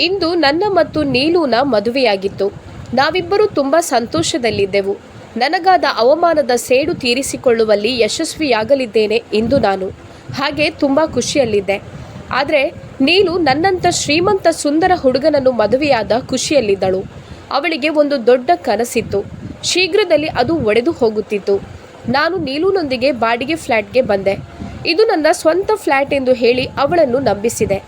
ಇಂದು ನನ್ನ ಮತ್ತು ನೀಲೂನ ಮದುವೆಯಾಗಿತ್ತು. ನಾವಿಬ್ಬರು ತುಂಬ ಸಂತೋಷದಲ್ಲಿದ್ದೆವು. ನನಗಾದ ಅವಮಾನದ ಸೇಡು ತೀರಿಸಿಕೊಳ್ಳುವಲ್ಲಿ ಯಶಸ್ವಿಯಾಗಲಿದ್ದೇನೆ ಇಂದು ನಾನು. ಹಾಗೆ ತುಂಬ ಖುಷಿಯಲ್ಲಿದ್ದೆ. ಆದರೆ ನೀಲು ನನ್ನಂಥ ಶ್ರೀಮಂತ ಸುಂದರ ಹುಡುಗನನ್ನು ಮದುವೆಯಾದ ಖುಷಿಯಲ್ಲಿದ್ದಳು. ಅವಳಿಗೆ ಒಂದು ದೊಡ್ಡ ಕನಸಿತ್ತು. ಶೀಘ್ರದಲ್ಲಿ ಅದು ಒಡೆದು ಹೋಗುತ್ತಿತ್ತು. ನಾನು ನೀಲುನೊಂದಿಗೆ ಬಾಡಿಗೆ ಫ್ಲ್ಯಾಟ್ಗೆ ಬಂದೆ. ಇದು ನನ್ನ ಸ್ವಂತ ಫ್ಲ್ಯಾಟ್ ಎಂದು ಹೇಳಿ ಅವಳನ್ನು ನಂಬಿಸಿದೆ.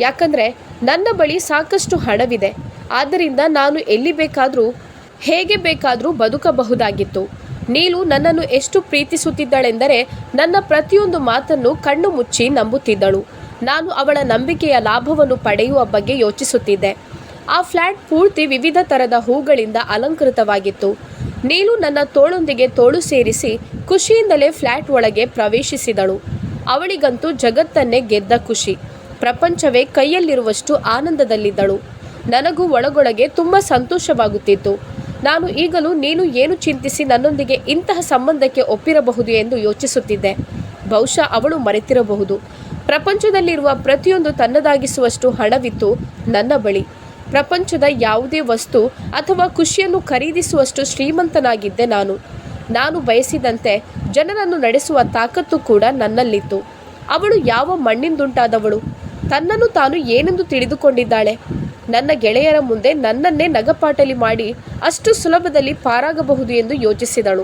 ಯಾಕಂದರೆ ನನ್ನ ಬಳಿ ಸಾಕಷ್ಟು ಹಣವಿದೆ. ಆದ್ದರಿಂದ ನಾನು ಎಲ್ಲಿ ಬೇಕಾದರೂ, ಹೇಗೆ ಬೇಕಾದರೂ ಬದುಕಬಹುದಾಗಿತ್ತು. ನೀಲು ನನ್ನನ್ನು ಎಷ್ಟು ಪ್ರೀತಿಸುತ್ತಿದ್ದಳೆಂದರೆ, ನನ್ನ ಪ್ರತಿಯೊಂದು ಮಾತನ್ನು ಕಣ್ಣು ಮುಚ್ಚಿ ನಂಬುತ್ತಿದ್ದಳು. ನಾನು ಅವಳ ನಂಬಿಕೆಯ ಲಾಭವನ್ನು ಪಡೆಯುವ ಬಗ್ಗೆ ಯೋಚಿಸುತ್ತಿದ್ದೆ. ಆ ಫ್ಲ್ಯಾಟ್ ಪೂರ್ತಿ ವಿವಿಧ ಥರದ ಹೂಗಳಿಂದ ಅಲಂಕೃತವಾಗಿತ್ತು. ನೀಲು ನನ್ನ ತೋಳೊಂದಿಗೆ ತೋಳು ಸೇರಿಸಿ ಖುಷಿಯಿಂದಲೇ ಫ್ಲ್ಯಾಟ್ ಒಳಗೆ ಪ್ರವೇಶಿಸಿದಳು. ಅವಳಿಗಂತೂ ಜಗತ್ತನ್ನೇ ಗೆದ್ದ ಖುಷಿ. ಪ್ರಪಂಚವೇ ಕೈಯಲ್ಲಿರುವಷ್ಟು ಆನಂದದಲ್ಲಿದ್ದಳು. ನನಗೂ ಒಳಗೊಳಗೆ ತುಂಬ ಸಂತೋಷವಾಗುತ್ತಿತ್ತು. ನಾನು ಈಗಲೂ ನೀನು ಏನು ಚಿಂತಿಸಿ ನನ್ನೊಂದಿಗೆ ಇಂತಹ ಸಂಬಂಧಕ್ಕೆ ಒಪ್ಪಿರಬಹುದು ಎಂದು ಯೋಚಿಸುತ್ತಿದ್ದೆ. ಬಹುಶಃ ಅವಳು ಮರೆತಿರಬಹುದು. ಪ್ರಪಂಚದಲ್ಲಿರುವ ಪ್ರತಿಯೊಂದು ತನ್ನದಾಗಿಸುವಷ್ಟು ಹಣವಿತ್ತು ನನ್ನ ಬಳಿ. ಪ್ರಪಂಚದ ಯಾವುದೇ ವಸ್ತು ಅಥವಾ ಖುಷಿಯನ್ನು ಖರೀದಿಸುವಷ್ಟು ಶ್ರೀಮಂತನಾಗಿದ್ದೆ ನಾನು. ನಾನು ಬಯಸಿದಂತೆ ಜನರನ್ನು ನಡೆಸುವ ತಾಕತ್ತು ಕೂಡ ನನ್ನಲ್ಲಿತ್ತು. ಅವಳು ಯಾವ ಮಣ್ಣಿಂದುಂಟಾದವಳು? ತನ್ನನ್ನು ತಾನು ಏನೆಂದು ತಿಳಿದುಕೊಂಡಿದ್ದಾಳೆ? ನನ್ನ ಗೆಳೆಯರ ಮುಂದೆ ನನ್ನನ್ನೇ ನಗಪಾಟಲಿ ಮಾಡಿ ಅಷ್ಟು ಸುಲಭದಲ್ಲಿ ಪಾರಾಗಬಹುದು ಎಂದು ಯೋಚಿಸಿದಳು.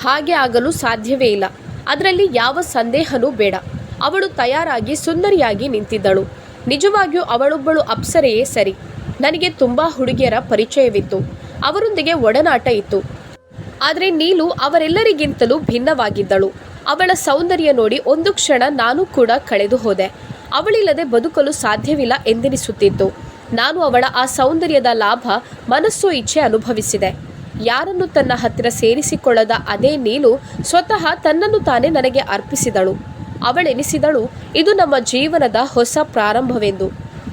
ಹಾಗೆ ಆಗಲು ಸಾಧ್ಯವೇ ಇಲ್ಲ. ಅದರಲ್ಲಿ ಯಾವ ಸಂದೇಹನೂ ಬೇಡ. ಅವಳು ತಯಾರಾಗಿ ಸುಂದರಿಯಾಗಿ ನಿಂತಿದ್ದಳು. ನಿಜವಾಗಿಯೂ ಅವಳೊಬ್ಬಳು ಅಪ್ಸರೆಯೇ ಸರಿ. ನನಗೆ ತುಂಬ ಹುಡುಗಿಯರ ಪರಿಚಯವಿತ್ತು. ಅವರೊಂದಿಗೆ ಒಡನಾಟ ಇತ್ತು. ಆದರೆ ನೀಲು ಅವರೆಲ್ಲರಿಗಿಂತಲೂ ಭಿನ್ನವಾಗಿದ್ದಳು. ಅವಳ ಸೌಂದರ್ಯ ನೋಡಿ ಒಂದು ಕ್ಷಣ ನಾನು ಕೂಡ ಕಳೆದು ಹೋದೆ ಅವಳಿಲ್ಲದೆ ಬದುಕಲು ಸಾಧ್ಯವಿಲ್ಲ ಎಂದೆನಿಸುತ್ತಿತ್ತು. ನಾನು ಅವಳ ಆ ಸೌಂದರ್ಯದ ಲಾಭ ಮನಸ್ಸು ಇಚ್ಛೆ ಅನುಭವಿಸಿದೆ. ಯಾರನ್ನು ತನ್ನ ಹತ್ತಿರ ಸೇರಿಸಿಕೊಳ್ಳದ ಅದೇ ನೀಲು ಸ್ವತಃ ತನ್ನನ್ನು ತಾನೇ ನನಗೆ ಅರ್ಪಿಸಿದಳು. ಅವಳೆನಿಸಿದಳು, ಇದು ನಮ್ಮ ಜೀವನದ ಹೊಸ ಪ್ರಾರಂಭವೆಂದು.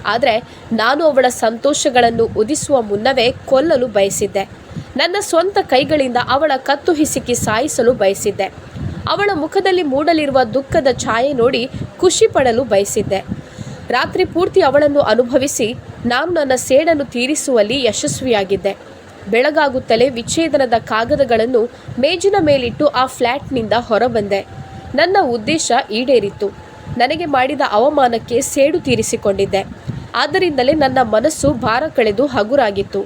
ಆದರೆ ನಾನು ಅವಳ ಸಂತೋಷಗಳನ್ನು ಉದಿಸುವ ಮುನ್ನವೇ ಕೊಲ್ಲಲು ಬಯಸಿದ್ದೆ. ನನ್ನ ಸ್ವಂತ ಕೈಗಳಿಂದ ಅವಳ ಕತ್ತು ಹಿಸುಕಿ ಸಾಯಿಸಲು ಬಯಸಿದ್ದೆ. ಅವಳ ಮುಖದಲ್ಲಿ ಮೂಡಲಿರುವ ದುಃಖದ ಛಾಯೆ ನೋಡಿ ಖುಷಿ ಪಡಲು ಬಯಸಿದ್ದೆ. ರಾತ್ರಿ ಪೂರ್ತಿ ಅವಳನ್ನು ಅನುಭವಿಸಿ ನಾನು ನನ್ನ ಸೇಡನ್ನು ತೀರಿಸುವಲ್ಲಿ ಯಶಸ್ವಿಯಾಗಿದ್ದೆ. ಬೆಳಗಾಗುತ್ತಲೇ ವಿಚ್ಛೇದನದ ಕಾಗದಗಳನ್ನು ಮೇಜಿನ ಮೇಲಿಟ್ಟು ಆ ಫ್ಲ್ಯಾಟ್ನಿಂದ ಹೊರಬಂದೆ. ನನ್ನ ಉದ್ದೇಶ ಈಡೇರಿತ್ತು. ನನಗೆ ಮಾಡಿದ ಅವಮಾನಕ್ಕೆ ಸೇಡು ತೀರಿಸಿಕೊಂಡಿದ್ದೆ. ಆದ್ದರಿಂದಲೇ ನನ್ನ ಮನಸ್ಸು ಭಾರ ಕಳೆದು ಹಗುರಾಗಿತ್ತು.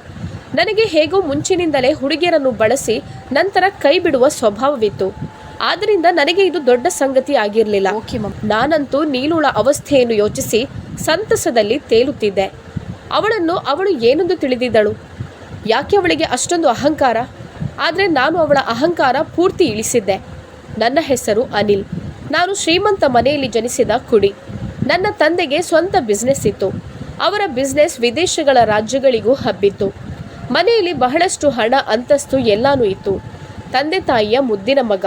ನನಗೆ ಹೇಗೋ ಮುಂಚಿನಿಂದಲೇ ಹುಡುಗಿಯರನ್ನು ಬಳಸಿ ನಂತರ ಕೈ ಬಿಡುವ ಸ್ವಭಾವವಿತ್ತು. ಆದ್ದರಿಂದ ನನಗೆ ಇದು ದೊಡ್ಡ ಸಂಗತಿ ಆಗಿರಲಿಲ್ಲ. ನಾನಂತೂ ನೀಲುಳ ಅವಸ್ಥೆಯನ್ನು ಯೋಚಿಸಿ ಸಂತಸದಲ್ಲಿ ತೇಲುತ್ತಿದ್ದೆ. ಅವಳನ್ನು ಅವಳು ಏನೆಂದು ತಿಳಿದಿದ್ದಳು? ಯಾಕೆ ಅವಳಿಗೆ ಅಷ್ಟೊಂದು ಅಹಂಕಾರ? ಆದರೆ ನಾನು ಅವಳ ಅಹಂಕಾರ ಪೂರ್ತಿ ಇಳಿಸಿದ್ದೆ. ನನ್ನ ಹೆಸರು ಅನಿಲ್. ನಾನು ಶ್ರೀಮಂತ ಮನೆಯಲ್ಲಿ ಜನಿಸಿದ ಕುಡಿ. ನನ್ನ ತಂದೆಗೆ ಸ್ವಂತ ಬಿಸ್ನೆಸ್ ಇತ್ತು. ಅವರ ಬಿಸ್ನೆಸ್ ವಿದೇಶಗಳ ರಾಜ್ಯಗಳಿಗೂ ಹಬ್ಬಿತ್ತು. ಮನೆಯಲ್ಲಿ ಬಹಳಷ್ಟು ಹಣ ಅಂತಸ್ತು ಎಲ್ಲಾನು ಇತ್ತು. ತಂದೆ ತಾಯಿಯ ಮುದ್ದಿನ ಮಗ.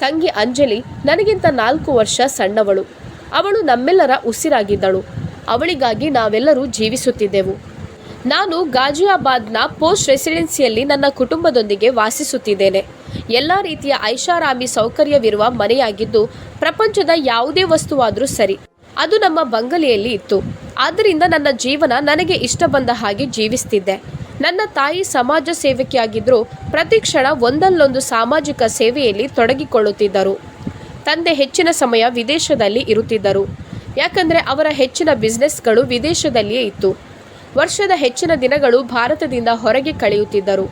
ತಂಗಿ ಅಂಜಲಿ ನನಗಿಂತ ನಾಲ್ಕು ವರ್ಷ ಸಣ್ಣವಳು. ಅವಳು ನಮ್ಮೆಲ್ಲರ ಉಸಿರಾಗಿದ್ದಳು. ಅವಳಿಗಾಗಿ ನಾವೆಲ್ಲರೂ ಜೀವಿಸುತ್ತಿದ್ದೆವು. ನಾನು ಗಾಜಿಯಾಬಾದ್ನ ಪೋಸ್ಟ್ ರೆಸಿಡೆನ್ಸಿಯಲ್ಲಿ ನನ್ನ ಕುಟುಂಬದೊಂದಿಗೆ ವಾಸಿಸುತ್ತಿದ್ದೇನೆ. ಎಲ್ಲ ರೀತಿಯ ಐಷಾರಾಮಿ ಸೌಕರ್ಯವಿರುವ ಮನೆಯಾಗಿದ್ದು, ಪ್ರಪಂಚದ ಯಾವುದೇ ವಸ್ತುವಾದರೂ ಸರಿ, ಅದು ನಮ್ಮ ಬಂಗಲೆಯಲ್ಲಿ ಇತ್ತು. ಆದ್ದರಿಂದ ನನ್ನ ಜೀವನ ನನಗೆ ಇಷ್ಟ ಬಂದ ಹಾಗೆ ಜೀವಿಸ್ತಿದ್ದೆ. ನನ್ನ ತಾಯಿ ಸಮಾಜ ಸೇವಕಿಯಾಗಿದ್ದರು ಪ್ರತಿ ಕ್ಷಣ ಒಂದಲ್ಲೊಂದು ಸಾಮಾಜಿಕ ಸೇವೆಯಲ್ಲಿ ತೊಡಗಿಕೊಳ್ಳುತ್ತಿದ್ದರು. ತಂದೆ ಹೆಚ್ಚಿನ ಸಮಯ ವಿದೇಶದಲ್ಲಿ ಇರುತ್ತಿದ್ದರು. ಯಾಕಂದರೆ ಅವರ ಹೆಚ್ಚಿನ ಬಿಸ್ನೆಸ್ಗಳು ವಿದೇಶದಲ್ಲಿಯೇ ಇತ್ತು. ವರ್ಷದ ಹೆಚ್ಚಿನ ದಿನಗಳು ಭಾರತದಿಂದ ಹೊರಗೆ ಕಳೆಯುತ್ತಿದ್ದರು.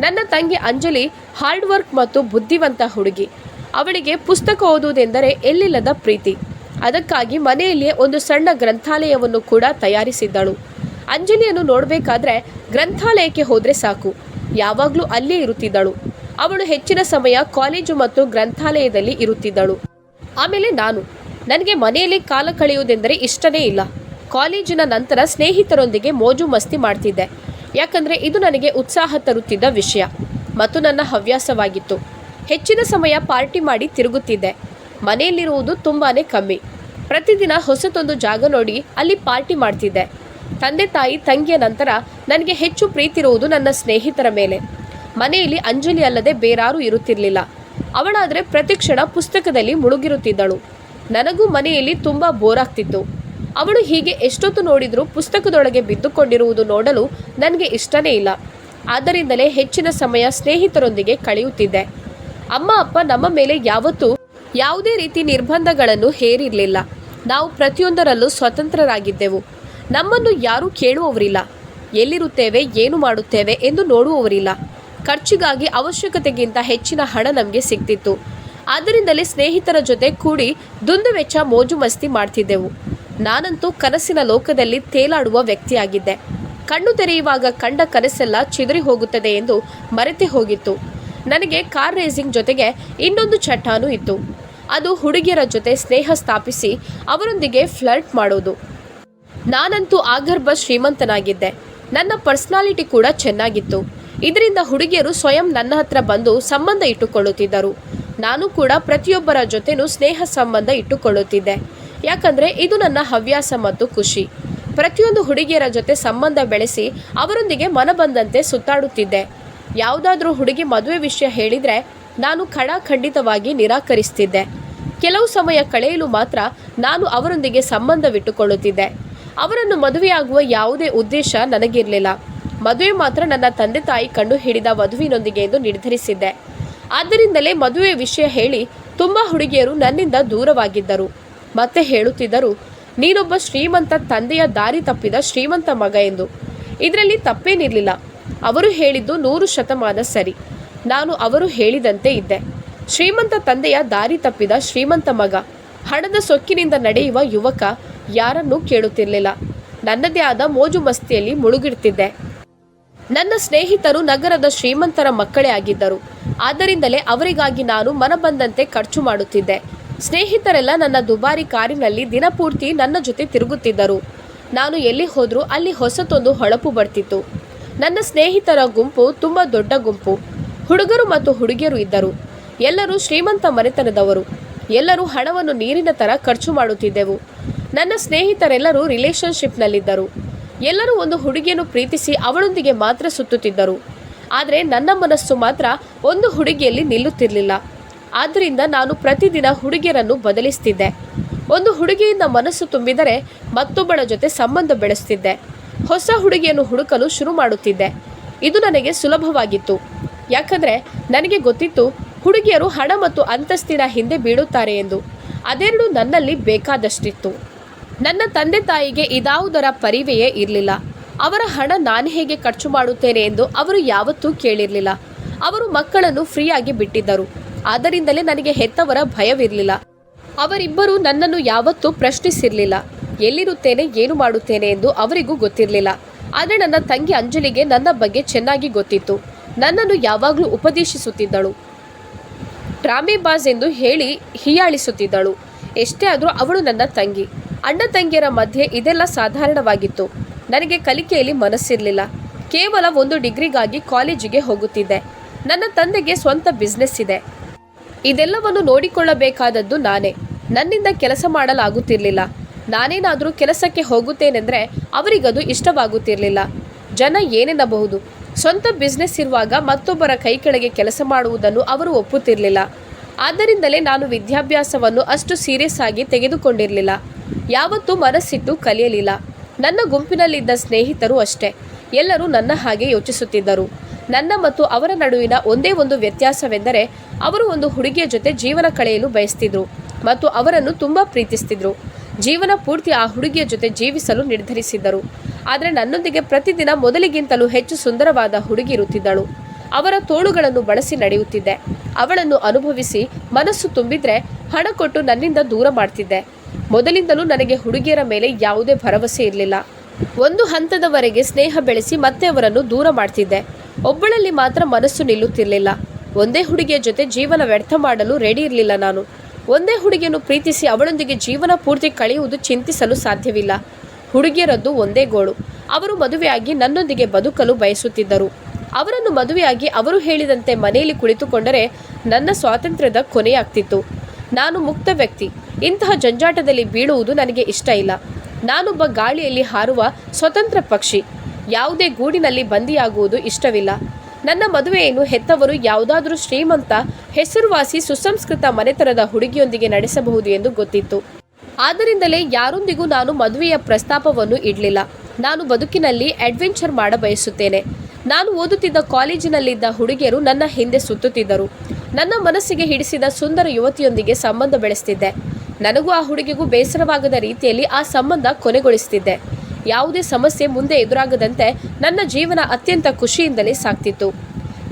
ನನ್ನ ತಂಗಿ ಅಂಜಲಿ ಹಾರ್ಡ್ ವರ್ಕ್ ಮತ್ತು ಬುದ್ಧಿವಂತ ಹುಡುಗಿ. ಅವಳಿಗೆ ಪುಸ್ತಕ ಓದುವುದೆಂದರೆ ಎಲ್ಲಿಲ್ಲದ ಪ್ರೀತಿ. ಅದಕ್ಕಾಗಿ ಮನೆಯಲ್ಲಿಯೇ ಒಂದು ಸಣ್ಣ ಗ್ರಂಥಾಲಯವನ್ನು ಕೂಡ ತಯಾರಿಸಿದ್ದಳು. ಅಂಜಲಿಯನ್ನು ನೋಡಬೇಕಾದ್ರೆ ಗ್ರಂಥಾಲಯಕ್ಕೆ ಹೋದರೆ ಸಾಕು. ಯಾವಾಗಲೂ ಅಲ್ಲೇ ಇರುತ್ತಿದ್ದಳು. ಅವಳು ಹೆಚ್ಚಿನ ಸಮಯ ಕಾಲೇಜು ಮತ್ತು ಗ್ರಂಥಾಲಯದಲ್ಲಿ ಇರುತ್ತಿದ್ದಳು. ಆಮೇಲೆ ನಾನು. ನನಗೆ ಮನೆಯಲ್ಲಿ ಕಾಲ ಕಳೆಯುವುದೆಂದರೆ ಇಷ್ಟನೇ ಇಲ್ಲ. ಕಾಲೇಜಿನ ನಂತರ ಸ್ನೇಹಿತರೊಂದಿಗೆ ಮೋಜು ಮಸ್ತಿ ಮಾಡ್ತಿದ್ದೆ. ಯಾಕಂದರೆ ಇದು ನನಗೆ ಉತ್ಸಾಹ ತರುತ್ತಿದ್ದ ವಿಷಯ. ಮತ್ತು ನನ್ನ ಹವ್ಯಾಸವಾಗಿತ್ತು. ಹೆಚ್ಚಿನ ಸಮಯ ಪಾರ್ಟಿ ಮಾಡಿ ತಿರುಗುತ್ತಿದ್ದೆ. ಮನೆಯಲ್ಲಿರುವುದು ತುಂಬಾ ಕಮ್ಮಿ. ಪ್ರತಿದಿನ ಹೊಸತೊಂದು ಜಾಗ ನೋಡಿ ಅಲ್ಲಿ ಪಾರ್ಟಿ ಮಾಡ್ತಿದ್ದೆ. ತಂದೆ ತಾಯಿ ತಂಗಿಯ ನಂತರ ನನಗೆ ಹೆಚ್ಚು ಪ್ರೀತಿ ಇರುವುದು ನನ್ನ ಸ್ನೇಹಿತರ ಮೇಲೆ. ಮನೆಯಲ್ಲಿ ಅಂಜಲಿ ಅಲ್ಲದೆ ಬೇರಾರೂ ಇರುತ್ತಿರಲಿಲ್ಲ. ಅವಳಾದರೆ ಪ್ರತಿಕ್ಷಣ ಪುಸ್ತಕದಲ್ಲಿ ಮುಳುಗಿರುತ್ತಿದ್ದಳು. ನನಗೂ ಮನೆಯಲ್ಲಿ ತುಂಬ ಬೋರ್ ಆಗ್ತಿತ್ತು. ಅವಳು ಹೀಗೆ ಎಷ್ಟೊತ್ತು ನೋಡಿದರೂ ಪುಸ್ತಕದೊಳಗೆ ಬಿದ್ದುಕೊಂಡಿರುವುದು ನೋಡಲು ನನಗೆ ಇಷ್ಟನೇ ಇಲ್ಲ. ಆದ್ದರಿಂದಲೇ ಹೆಚ್ಚಿನ ಸಮಯ ಸ್ನೇಹಿತರೊಂದಿಗೆ ಕಳೆಯುತ್ತಿದ್ದೆ. ಅಮ್ಮ, ಅಪ್ಪ ನಮ್ಮ ಮೇಲೆ ಯಾವತ್ತೂ ಯಾವುದೇ ರೀತಿ ನಿರ್ಬಂಧಗಳನ್ನು ಹೇರಿರಲಿಲ್ಲ. ನಾವು ಪ್ರತಿಯೊಂದರಲ್ಲೂ ಸ್ವತಂತ್ರರಾಗಿದ್ದೆವು. ನಮ್ಮನ್ನು ಯಾರೂ ಕೇಳುವವರಿಲ್ಲ. ಎಲ್ಲಿರುತ್ತೇವೆ, ಏನು ಮಾಡುತ್ತೇವೆ ಎಂದು ನೋಡುವವರಿಲ್ಲ. ಖರ್ಚಿಗಾಗಿ ಅವಶ್ಯಕತೆಗಿಂತ ಹೆಚ್ಚಿನ ಹಣ ನಮಗೆ ಸಿಗ್ತಿತ್ತು ಆದ್ದರಿಂದಲೇ ಸ್ನೇಹಿತರ ಜೊತೆ ಕೂಡಿ ದುಂದುವೆಚ್ಚ ಮೋಜು ಮಸ್ತಿ ಮಾಡ್ತಿದ್ದೆವು. ನಾನಂತೂ ಕನಸಿನ ಲೋಕದಲ್ಲಿ ತೇಲಾಡುವ ವ್ಯಕ್ತಿಯಾಗಿದ್ದೆ. ಕಣ್ಣು ತೆರೆಯುವಾಗ ಕಂಡ ಕನಸೆಲ್ಲ ಚಿದರಿ ಹೋಗುತ್ತದೆ ಎಂದು ಮರೆತೇ ಹೋಗಿತ್ತು. ನನಗೆ ಕಾರ್ ರೇಸಿಂಗ್ ಜೊತೆಗೆ ಇನ್ನೊಂದು ಚಟಾನೂ ಇತ್ತು. ಅದು ಹುಡುಗಿಯರ ಜೊತೆ ಸ್ನೇಹ ಸ್ಥಾಪಿಸಿ ಅವರೊಂದಿಗೆ ಫ್ಲರ್ಟ್ ಮಾಡೋದು. ನಾನಂತೂ ಆಗರ್ಭ ಶ್ರೀಮಂತನಾಗಿದ್ದೆ. ನನ್ನ ಪರ್ಸ್ನಾಲಿಟಿ ಕೂಡ ಚೆನ್ನಾಗಿತ್ತು. ಇದರಿಂದ ಹುಡುಗಿಯರು ಸ್ವಯಂ ನನ್ನ ಹತ್ರ ಬಂದು ಸಂಬಂಧ ಇಟ್ಟುಕೊಳ್ಳುತ್ತಿದ್ದರು. ನಾನು ಕೂಡ ಪ್ರತಿಯೊಬ್ಬರ ಜೊತೆನೂ ಸ್ನೇಹ ಸಂಬಂಧ ಇಟ್ಟುಕೊಳ್ಳುತ್ತಿದ್ದೆ. ಯಾಕಂದರೆ ಇದು ನನ್ನ ಹವ್ಯಾಸ ಮತ್ತು ಖುಷಿ. ಪ್ರತಿಯೊಂದು ಹುಡುಗಿಯರ ಜೊತೆ ಸಂಬಂಧ ಬೆಳೆಸಿ ಅವರೊಂದಿಗೆ ಮನ ಬಂದಂತೆ ಸುತ್ತಾಡುತ್ತಿದ್ದೆ. ಯಾವುದಾದ್ರೂ ಹುಡುಗಿ ಮದುವೆ ವಿಷಯ ಹೇಳಿದರೆ ನಾನು ಖಡಾಖಂಡಿತವಾಗಿ ನಿರಾಕರಿಸ್ತಿದ್ದೆ. ಕೆಲವು ಸಮಯ ಕಳೆಯಲು ಮಾತ್ರ ನಾನು ಅವರೊಂದಿಗೆ ಸಂಬಂಧವಿಟ್ಟುಕೊಳ್ಳುತ್ತಿದ್ದೆ. ಅವರನ್ನು ಮದುವೆಯಾಗುವ ಯಾವುದೇ ಉದ್ದೇಶ ನನಗಿರಲಿಲ್ಲ. ಮದುವೆ ಮಾತ್ರ ನನ್ನ ತಂದೆ ತಾಯಿ ಕಂಡು ಹಿಡಿದ ವಧುವಿನೊಂದಿಗೆ ಎಂದು ನಿರ್ಧರಿಸಿದ್ದೆ. ಆದ್ದರಿಂದಲೇ ಮದುವೆ ವಿಷಯ ಹೇಳಿ ತುಂಬ ಹುಡುಗಿಯರು ನನ್ನಿಂದ ದೂರವಾಗಿದ್ದರು. ಮತ್ತೆ ಹೇಳುತ್ತಿದ್ದರು, ನೀನೊಬ್ಬ ಶ್ರೀಮಂತ ತಂದೆಯ ದಾರಿ ತಪ್ಪಿದ ಶ್ರೀಮಂತ ಮಗ ಎಂದು. ಇದರಲ್ಲಿ ತಪ್ಪೇನಿರಲಿಲ್ಲ. ಅವರು ಹೇಳಿದ್ದು ನೂರು ಶತಮಾನ ಸರಿ. ನಾನು ಅವರು ಹೇಳಿದಂತೆ ಇದ್ದೆ. ಶ್ರೀಮಂತ ತಂದೆಯ ದಾರಿ ತಪ್ಪಿದ ಶ್ರೀಮಂತ ಮಗ. ಹಣದ ಸೊಕ್ಕಿನಿಂದ ನಡೆಯುವ ಯುವಕ ಯಾರನ್ನೂ ಕೇಳುತ್ತಿರಲಿಲ್ಲ. ನನ್ನದೇ ಆದ ಮೋಜು ಮಸ್ತಿಯಲ್ಲಿ ಮುಳುಗಿಡ್ತಿದ್ದೆ ನನ್ನ ಸ್ನೇಹಿತರು ನಗರದ ಶ್ರೀಮಂತರ ಮಕ್ಕಳೇ ಆಗಿದ್ದರು. ಆದ್ದರಿಂದಲೇ ಅವರಿಗಾಗಿ ನಾನು ಮನಬಂದಂತೆ ಖರ್ಚು ಮಾಡುತ್ತಿದ್ದೆ. ಸ್ನೇಹಿತರೆಲ್ಲ ನನ್ನ ದುಬಾರಿ ಕಾರಿನಲ್ಲಿ ದಿನಪೂರ್ತಿ ನನ್ನ ಜೊತೆ ತಿರುಗುತ್ತಿದ್ದರು. ನಾನು ಎಲ್ಲಿ ಹೋದರೂ ಅಲ್ಲಿ ಹೊಸತೊಂದು ಹೊಳಪು ಬರ್ತಿತ್ತು. ನನ್ನ ಸ್ನೇಹಿತರ ಗುಂಪು ತುಂಬ ದೊಡ್ಡ ಗುಂಪು. ಹುಡುಗರು ಮತ್ತು ಹುಡುಗಿಯರು ಇದ್ದರು. ಎಲ್ಲರೂ ಶ್ರೀಮಂತ ಮನೆತನದವರು. ಎಲ್ಲರೂ ಹಣವನ್ನು ನೀರಿನ ಥರ ಖರ್ಚು ಮಾಡುತ್ತಿದ್ದೆವು. ನನ್ನ ಸ್ನೇಹಿತರೆಲ್ಲರೂ ರಿಲೇಷನ್ಶಿಪ್ನಲ್ಲಿದ್ದರು. ಎಲ್ಲರೂ ಒಂದು ಹುಡುಗಿಯನ್ನು ಪ್ರೀತಿಸಿ ಅವಳೊಂದಿಗೆ ಮಾತ್ರ ಸುತ್ತುತ್ತಿದ್ದರು. ಆದರೆ ನನ್ನ ಮನಸ್ಸು ಮಾತ್ರ ಒಂದು ಹುಡುಗಿಯಲ್ಲಿ ನಿಲ್ಲುತ್ತಿರಲಿಲ್ಲ. ಆದ್ದರಿಂದ ನಾನು ಪ್ರತಿದಿನ ಹುಡುಗಿಯರನ್ನು ಬದಲಿಸ್ತಿದ್ದೆ. ಒಂದು ಹುಡುಗಿಯಿಂದ ಮನಸ್ಸು ತುಂಬಿದರೆ ಮತ್ತೊಬ್ಬಳ ಜೊತೆ ಸಂಬಂಧ ಬೆಳೆಸ್ತಿದ್ದೆ. ಹೊಸ ಹುಡುಗಿಯನ್ನು ಹುಡುಕಲು ಶುರು ಮಾಡುತ್ತಿದ್ದೆ. ಇದು ನನಗೆ ಸುಲಭವಾಗಿತ್ತು. ಯಾಕಂದರೆ ನನಗೆ ಗೊತ್ತಿತ್ತು ಹುಡುಗಿಯರು ಹಣ ಮತ್ತು ಅಂತಸ್ತಿನ ಹಿಂದೆ ಬೀಳುತ್ತಾರೆ ಎಂದು. ಅದೆರಡು ನನ್ನಲ್ಲಿ ಬೇಕಾದಷ್ಟಿತ್ತು. ನನ್ನ ತಂದೆ ತಾಯಿಗೆ ಇದಾವುದರ ಪರಿವೆಯೇ ಇರಲಿಲ್ಲ. ಅವರ ಹಣ ನಾನು ಹೇಗೆ ಖರ್ಚು ಮಾಡುತ್ತೇನೆ ಎಂದು ಅವರು ಯಾವತ್ತೂ ಕೇಳಿರಲಿಲ್ಲ. ಅವರು ಮಕ್ಕಳನ್ನು ಫ್ರೀಯಾಗಿ ಬಿಟ್ಟಿದ್ದರು. ಆದ್ದರಿಂದಲೇ ನನಗೆ ಹೆತ್ತವರ ಭಯವಿರಲಿಲ್ಲ. ಅವರಿಬ್ಬರು ನನ್ನನ್ನು ಯಾವತ್ತೂ ಪ್ರಶ್ನಿಸಿರಲಿಲ್ಲ. ಎಲ್ಲಿರುತ್ತೇನೆ, ಏನು ಮಾಡುತ್ತೇನೆ ಎಂದು ಅವರಿಗೂ ಗೊತ್ತಿರಲಿಲ್ಲ. ಆದರೆ ನನ್ನ ತಂಗಿ ಅಂಜಲಿಗೆ ನನ್ನ ಬಗ್ಗೆ ಚೆನ್ನಾಗಿ ಗೊತ್ತಿತ್ತು. ನನ್ನನ್ನು ಯಾವಾಗಲೂ ಉಪದೇಶಿಸುತ್ತಿದ್ದಳು. ಬಾಸ್ ಎಂದು ಹೇಳಿ ಹೀಯಾಳಿಸುತ್ತಿದ್ದಳು. ಎಷ್ಟೇ ಆದರೂ ಅವಳು ನನ್ನ ತಂಗಿ. ಅಣ್ಣ ತಂಗಿಯರ ಮಧ್ಯೆ ಇದೆಲ್ಲ ಸಾಧಾರಣವಾಗಿತ್ತು. ನನಗೆ ಕಲಿಕೆಯಲ್ಲಿ ಮನಸ್ಸಿರಲಿಲ್ಲ. ಕೇವಲ ಒಂದು ಡಿಗ್ರಿಗಾಗಿ ಕಾಲೇಜಿಗೆ ಹೋಗುತ್ತಿದ್ದೆ. ನನ್ನ ತಂದೆಗೆ ಸ್ವಂತ ಬಿಸ್ನೆಸ್ ಇದೆ. ಇದೆಲ್ಲವನ್ನು ನೋಡಿಕೊಳ್ಳಬೇಕಾದದ್ದು ನಾನೇ. ನನ್ನಿಂದ ಕೆಲಸ ಮಾಡಲಾಗುತ್ತಿರಲಿಲ್ಲ. ನಾನೇನಾದರೂ ಕೆಲಸಕ್ಕೆ ಹೋಗುತ್ತೇನೆಂದರೆ ಅವರಿಗದು ಇಷ್ಟವಾಗುತ್ತಿರಲಿಲ್ಲ. ಜನ ಏನೆನ್ನಬಹುದು? ಸ್ವಂತ ಬಿಸ್ನೆಸ್ ಇರುವಾಗ ಮತ್ತೊಬ್ಬರ ಕೈ ಕೆಳಗೆ ಕೆಲಸ ಮಾಡುವುದನ್ನು ಅವರು ಒಪ್ಪುತ್ತಿರಲಿಲ್ಲ. ಆದ್ದರಿಂದಲೇ ನಾನು ವಿದ್ಯಾಭ್ಯಾಸವನ್ನು ಅಷ್ಟು ಸೀರಿಯಸ್ ಆಗಿ ತೆಗೆದುಕೊಂಡಿರಲಿಲ್ಲ. ಯಾವತ್ತೂ ಮನಸ್ಸಿಟ್ಟು ಕಲಿಯಲಿಲ್ಲ. ನನ್ನ ಗುಂಪಿನಲ್ಲಿದ್ದ ಸ್ನೇಹಿತರು ಅಷ್ಟೇ. ಎಲ್ಲರೂ ನನ್ನ ಹಾಗೆ ಯೋಚಿಸುತ್ತಿದ್ದರು. ನನ್ನ ಮತ್ತು ಅವರ ನಡುವಿನ ಒಂದೇ ಒಂದು ವ್ಯತ್ಯಾಸವೆಂದರೆ, ಅವರು ಒಂದು ಹುಡುಗಿಯ ಜೊತೆ ಜೀವನ ಕಳೆಯಲು ಬಯಸ್ತಿದ್ರು ಮತ್ತು ಅವರನ್ನು ತುಂಬ ಪ್ರೀತಿಸ್ತಿದ್ರು. ಜೀವನ ಪೂರ್ತಿ ಆ ಹುಡುಗಿಯ ಜೊತೆ ಜೀವಿಸಲು ನಿರ್ಧರಿಸಿದ್ದರು. ಆದರೆ ನನ್ನೊಂದಿಗೆ ಪ್ರತಿದಿನ ಮೊದಲಿಗಿಂತಲೂ ಹೆಚ್ಚು ಸುಂದರವಾದ ಹುಡುಗಿ ಇರುತ್ತಿದ್ದಳು. ಅವರ ತೋಳುಗಳನ್ನು ಬಳಸಿ ನಡೆಯುತ್ತಿದ್ದೆ. ಅವಳನ್ನು ಅನುಭವಿಸಿ ಮನಸ್ಸು ತುಂಬಿದ್ರೆ ಹಣ ಕೊಟ್ಟು ನನ್ನಿಂದ ದೂರ ಮಾಡ್ತಿದ್ದೆ. ಮೊದಲಿಂದಲೂ ನನಗೆ ಹುಡುಗಿಯರ ಮೇಲೆ ಯಾವುದೇ ಭರವಸೆ ಇರಲಿಲ್ಲ. ಒಂದು ಹಂತದವರೆಗೆ ಸ್ನೇಹ ಬೆಳೆಸಿ ಮತ್ತೆ ಅವರನ್ನು ದೂರ ಮಾಡ್ತಿದ್ದೆ. ಒಬ್ಬಳಲ್ಲಿ ಮಾತ್ರ ಮನಸ್ಸು ನಿಲ್ಲುತ್ತಿರಲಿಲ್ಲ. ಒಂದೇ ಹುಡುಗಿಯ ಜೊತೆ ಜೀವನ ವ್ಯರ್ಥ ಮಾಡಲು ರೆಡಿ ಇರಲಿಲ್ಲ ನಾನು. ಒಂದೇ ಹುಡುಗಿಯನ್ನು ಪ್ರೀತಿಸಿ ಅವಳೊಂದಿಗೆ ಜೀವನ ಪೂರ್ತಿ ಕಳೆಯುವುದು ಚಿಂತಿಸಲು ಸಾಧ್ಯವಿಲ್ಲ. ಹುಡುಗಿಯರದ್ದು ಒಂದೇ ಗೋಳು. ಅವರು ಮದುವೆಯಾಗಿ ನನ್ನೊಂದಿಗೆ ಬದುಕಲು ಬಯಸುತ್ತಿದ್ದರು. ಅವರನ್ನು ಮದುವೆಯಾಗಿ ಅವರು ಹೇಳಿದಂತೆ ಮನೆಯಲ್ಲಿ ಕುಳಿತುಕೊಂಡರೆ ನನ್ನ ಸ್ವಾತಂತ್ರ್ಯದ ಕೊನೆಯಾಗ್ತಿತ್ತು. ನಾನು ಮುಕ್ತ ವ್ಯಕ್ತಿ. ಇಂತಹ ಜಂಜಾಟದಲ್ಲಿ ಬೀಳುವುದು ನನಗೆ ಇಷ್ಟ ಇಲ್ಲ. ನಾನೊಬ್ಬ ಗಾಳಿಯಲ್ಲಿ ಹಾರುವ ಸ್ವತಂತ್ರ ಪಕ್ಷಿ. ಯಾವುದೇ ಗೂಡಿನಲ್ಲಿ ಬಂದಿಯಾಗುವುದು ಇಷ್ಟವಿಲ್ಲ. ನನ್ನ ಮದುವೆಯನ್ನು ಹೆತ್ತವರು ಯಾವುದಾದರೂ ಶ್ರೀಮಂತ, ಹೆಸರುವಾಸಿ, ಸುಸಂಸ್ಕೃತ ಮನೆತನದ ಹುಡುಗಿಯೊಂದಿಗೆ ನಡೆಸಬಹುದು ಎಂದು ಗೊತ್ತಿತ್ತು. ಆದ್ದರಿಂದಲೇ ಯಾರೊಂದಿಗೂ ನಾನು ಮದುವೆಯ ಪ್ರಸ್ತಾಪವನ್ನು ಇಡಲಿಲ್ಲ. ನಾನು ಬದುಕಿನಲ್ಲಿ ಅಡ್ವೆಂಚರ್ ಮಾಡ ಬಯಸುತ್ತೇನೆ ನಾನು ಓದುತ್ತಿದ್ದ ಕಾಲೇಜಿನಲ್ಲಿದ್ದ ಹುಡುಗಿಯರು ನನ್ನ ಹಿಂದೆ ಸುತ್ತುತ್ತಿದ್ದರು. ನನ್ನ ಮನಸ್ಸಿಗೆ ಹಿಡಿಸಿದ ಸುಂದರ ಯುವತಿಯೊಂದಿಗೆ ಸಂಬಂಧ ಬೆಳೆಸ್ತಿದ್ದೆ. ನನಗೂ ಆ ಹುಡುಗಿಗೂ ಬೇಸರವಾಗದ ರೀತಿಯಲ್ಲಿ ಆ ಸಂಬಂಧ ಕೊನೆಗೊಳಿಸ್ತಿದ್ದೆ. ಯಾವುದೇ ಸಮಸ್ಯೆ ಮುಂದೆ ಎದುರಾಗದಂತೆ ನನ್ನ ಜೀವನ ಅತ್ಯಂತ ಖುಷಿಯಿಂದಲೇ ಸಾಕ್ತಿತ್ತು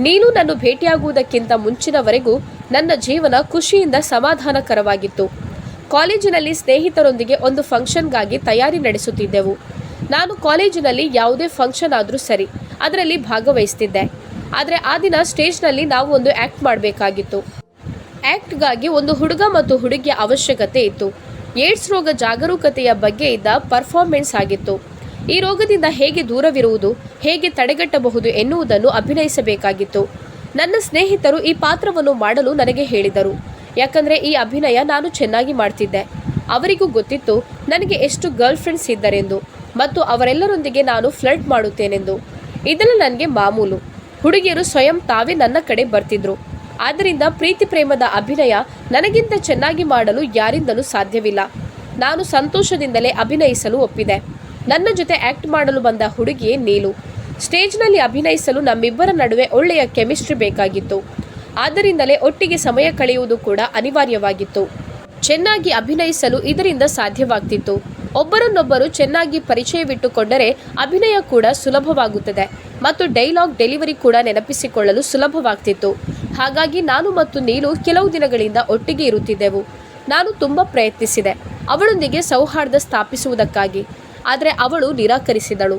ನೀನು ನನ್ನ ಭೇಟಿಯಾಗುವುದಕ್ಕಿಂತ ಮುಂಚಿನವರೆಗೂ ನನ್ನ ಜೀವನ ಖುಷಿಯಿಂದ ಸಮಾಧಾನಕರವಾಗಿತ್ತು. ಕಾಲೇಜಿನಲ್ಲಿ ಸ್ನೇಹಿತರೊಂದಿಗೆ ಒಂದು ಫಂಕ್ಷನ್ಗಾಗಿ ತಯಾರಿ ನಡೆಸುತ್ತಿದ್ದೆವು. ನಾನು ಕಾಲೇಜಿನಲ್ಲಿ ಯಾವುದೇ ಫಂಕ್ಷನ್ ಆದರೂ ಸರಿ, ಅದರಲ್ಲಿ ಭಾಗವಹಿಸ್ತಿದ್ದೆ. ಆದರೆ ಆ ದಿನ ಸ್ಟೇಜ್ನಲ್ಲಿ ನಾವು ಒಂದು ಆ್ಯಕ್ಟ್ ಮಾಡಬೇಕಾಗಿತ್ತು ಆ್ಯಕ್ಟ್ಗಾಗಿ ಒಂದು ಹುಡುಗ ಮತ್ತು ಹುಡುಗಿಯ ಅವಶ್ಯಕತೆ ಇತ್ತು. ಏಡ್ಸ್ ರೋಗ ಜಾಗರೂಕತೆಯ ಬಗ್ಗೆ ಇದ್ದ ಪರ್ಫಾರ್ಮೆನ್ಸ್ ಆಗಿತ್ತು. ಈ ರೋಗದಿಂದ ಹೇಗೆ ದೂರವಿರುವುದು, ಹೇಗೆ ತಡೆಗಟ್ಟಬಹುದು ಎನ್ನುವುದನ್ನು ಅಭಿನಯಿಸಬೇಕಾಗಿತ್ತು. ನನ್ನ ಸ್ನೇಹಿತರು ಈ ಪಾತ್ರವನ್ನು ಮಾಡಲು ನನಗೆ ಹೇಳಿದರು. ಯಾಕಂದರೆ ಈ ಅಭಿನಯ ನಾನು ಚೆನ್ನಾಗಿ ಮಾಡ್ತಿದ್ದೆ. ಅವರಿಗೂ ಗೊತ್ತಿತ್ತು, ನನಗೆ ಎಷ್ಟು ಗರ್ಲ್ ಫ್ರೆಂಡ್ಸ್ ಇದ್ದರೆಂದು. ಮತ್ತು ಅವರೆಲ್ಲರೊಂದಿಗೆ ನಾನು ಫ್ಲರ್ಟ್ ಮಾಡುತ್ತೇನೆಂದು. ಇದೆಲ್ಲ ನನಗೆ ಮಾಮೂಲು. ಹುಡುಗಿಯರು ಸ್ವಯಂ ತಾವೇ ನನ್ನ ಕಡೆ ಬರ್ತಿದ್ರು. ಆದ್ದರಿಂದ ಪ್ರೀತಿ ಪ್ರೇಮದ ಅಭಿನಯ ನನಗಿಂತ ಚೆನ್ನಾಗಿ ಮಾಡಲು ಯಾರಿಂದಲೂ ಸಾಧ್ಯವಿಲ್ಲ. ನಾನು ಸಂತೋಷದಿಂದಲೇ ಅಭಿನಯಿಸಲು ಒಪ್ಪಿದೆ. ನನ್ನ ಜೊತೆ ಆ್ಯಕ್ಟ್ ಮಾಡಲು ಬಂದ ಹುಡುಗಿಯೇ ನೀಲು. ಸ್ಟೇಜ್ನಲ್ಲಿ ಅಭಿನಯಿಸಲು ನಮ್ಮಿಬ್ಬರ ನಡುವೆ ಒಳ್ಳೆಯ ಕೆಮಿಸ್ಟ್ರಿ ಬೇಕಾಗಿತ್ತು. ಆದ್ದರಿಂದಲೇ ಒಟ್ಟಿಗೆ ಸಮಯ ಕಳೆಯುವುದು ಕೂಡ ಅನಿವಾರ್ಯವಾಗಿತ್ತು. ಚೆನ್ನಾಗಿ ಅಭಿನಯಿಸಲು ಇದರಿಂದ ಸಾಧ್ಯವಾಗ್ತಿತ್ತು. ಒಬ್ಬರನ್ನೊಬ್ಬರು ಚೆನ್ನಾಗಿ ಪರಿಚಯವಿಟ್ಟುಕೊಂಡರೆ ಅಭಿನಯ ಕೂಡ ಸುಲಭವಾಗುತ್ತದೆ ಮತ್ತು ಡೈಲಾಗ್ ಡೆಲಿವರಿ ಕೂಡ ನೆನಪಿಸಿಕೊಳ್ಳಲು ಸುಲಭವಾಗ್ತಿತ್ತು. ಹಾಗಾಗಿ ನಾನು ಮತ್ತು ನೀನು ಕೆಲವು ದಿನಗಳಿಂದ ಒಟ್ಟಿಗೆ ಇರುತ್ತಿದ್ದೆವು. ನಾನು ತುಂಬ ಪ್ರಯತ್ನಿಸಿದೆ. ಅವಳೊಂದಿಗೆ ಸೌಹಾರ್ದ ಸ್ಥಾಪಿಸುವುದಕ್ಕಾಗಿ. ಆದರೆ ಅವಳು ನಿರಾಕರಿಸಿದಳು.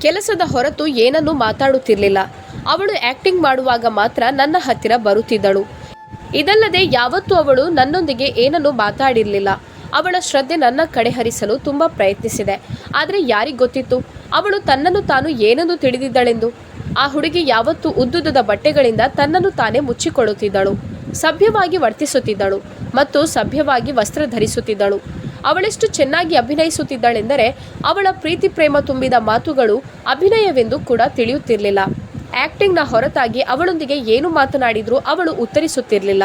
ಕೆಲಸದ ಹೊರತು ಏನನ್ನೂ ಮಾತಾಡುತ್ತಿರಲಿಲ್ಲ. ಅವಳು ಆಕ್ಟಿಂಗ್ ಮಾಡುವಾಗ ಮಾತ್ರ ನನ್ನ ಹತ್ತಿರ ಬರುತ್ತಿದ್ದಳು. ಇದಲ್ಲದೆ ಯಾವತ್ತೂ ಅವಳು ನನ್ನೊಂದಿಗೆ ಏನನ್ನೂ ಮಾತಾಡಿರಲಿಲ್ಲ. ಅವಳ ಶ್ರದ್ಧೆ ನನ್ನ ಕಡೆ ಹರಿಸಲು ತುಂಬ ಪ್ರಯತ್ನಿಸಿದೆ. ಆದರೆ ಯಾರಿಗೆ ಗೊತ್ತಿತ್ತು? ಅವಳು ತನ್ನನ್ನು ತಾನು ಏನನ್ನು ತಿಳಿದಿದ್ದಳೆಂದು? ಆ ಹುಡುಗಿ ಯಾವತ್ತೂ ಉದ್ದುದ್ದದ ಬಟ್ಟೆಗಳಿಂದ ತನ್ನನ್ನು ತಾನೇ ಮುಚ್ಚಿಕೊಳ್ಳುತ್ತಿದ್ದಳು. ಸಭ್ಯವಾಗಿ ವರ್ತಿಸುತ್ತಿದ್ದಳು ಮತ್ತು ಸಭ್ಯವಾಗಿ ವಸ್ತ್ರ ಧರಿಸುತ್ತಿದ್ದಳು. ಅವಳೆಷ್ಟು ಚೆನ್ನಾಗಿ ಅಭಿನಯಿಸುತ್ತಿದ್ದಳೆಂದರೆ ಅವಳ ಪ್ರೀತಿ ಪ್ರೇಮ ತುಂಬಿದ ಮಾತುಗಳು ಅಭಿನಯವೆಂದು ಕೂಡ ತಿಳಿಯುತ್ತಿರಲಿಲ್ಲ. ಆಕ್ಟಿಂಗ್ನ ಹೊರತಾಗಿ ಅವಳೊಂದಿಗೆ ಏನು ಮಾತನಾಡಿದರೂ ಅವಳು ಉತ್ತರಿಸುತ್ತಿರಲಿಲ್ಲ.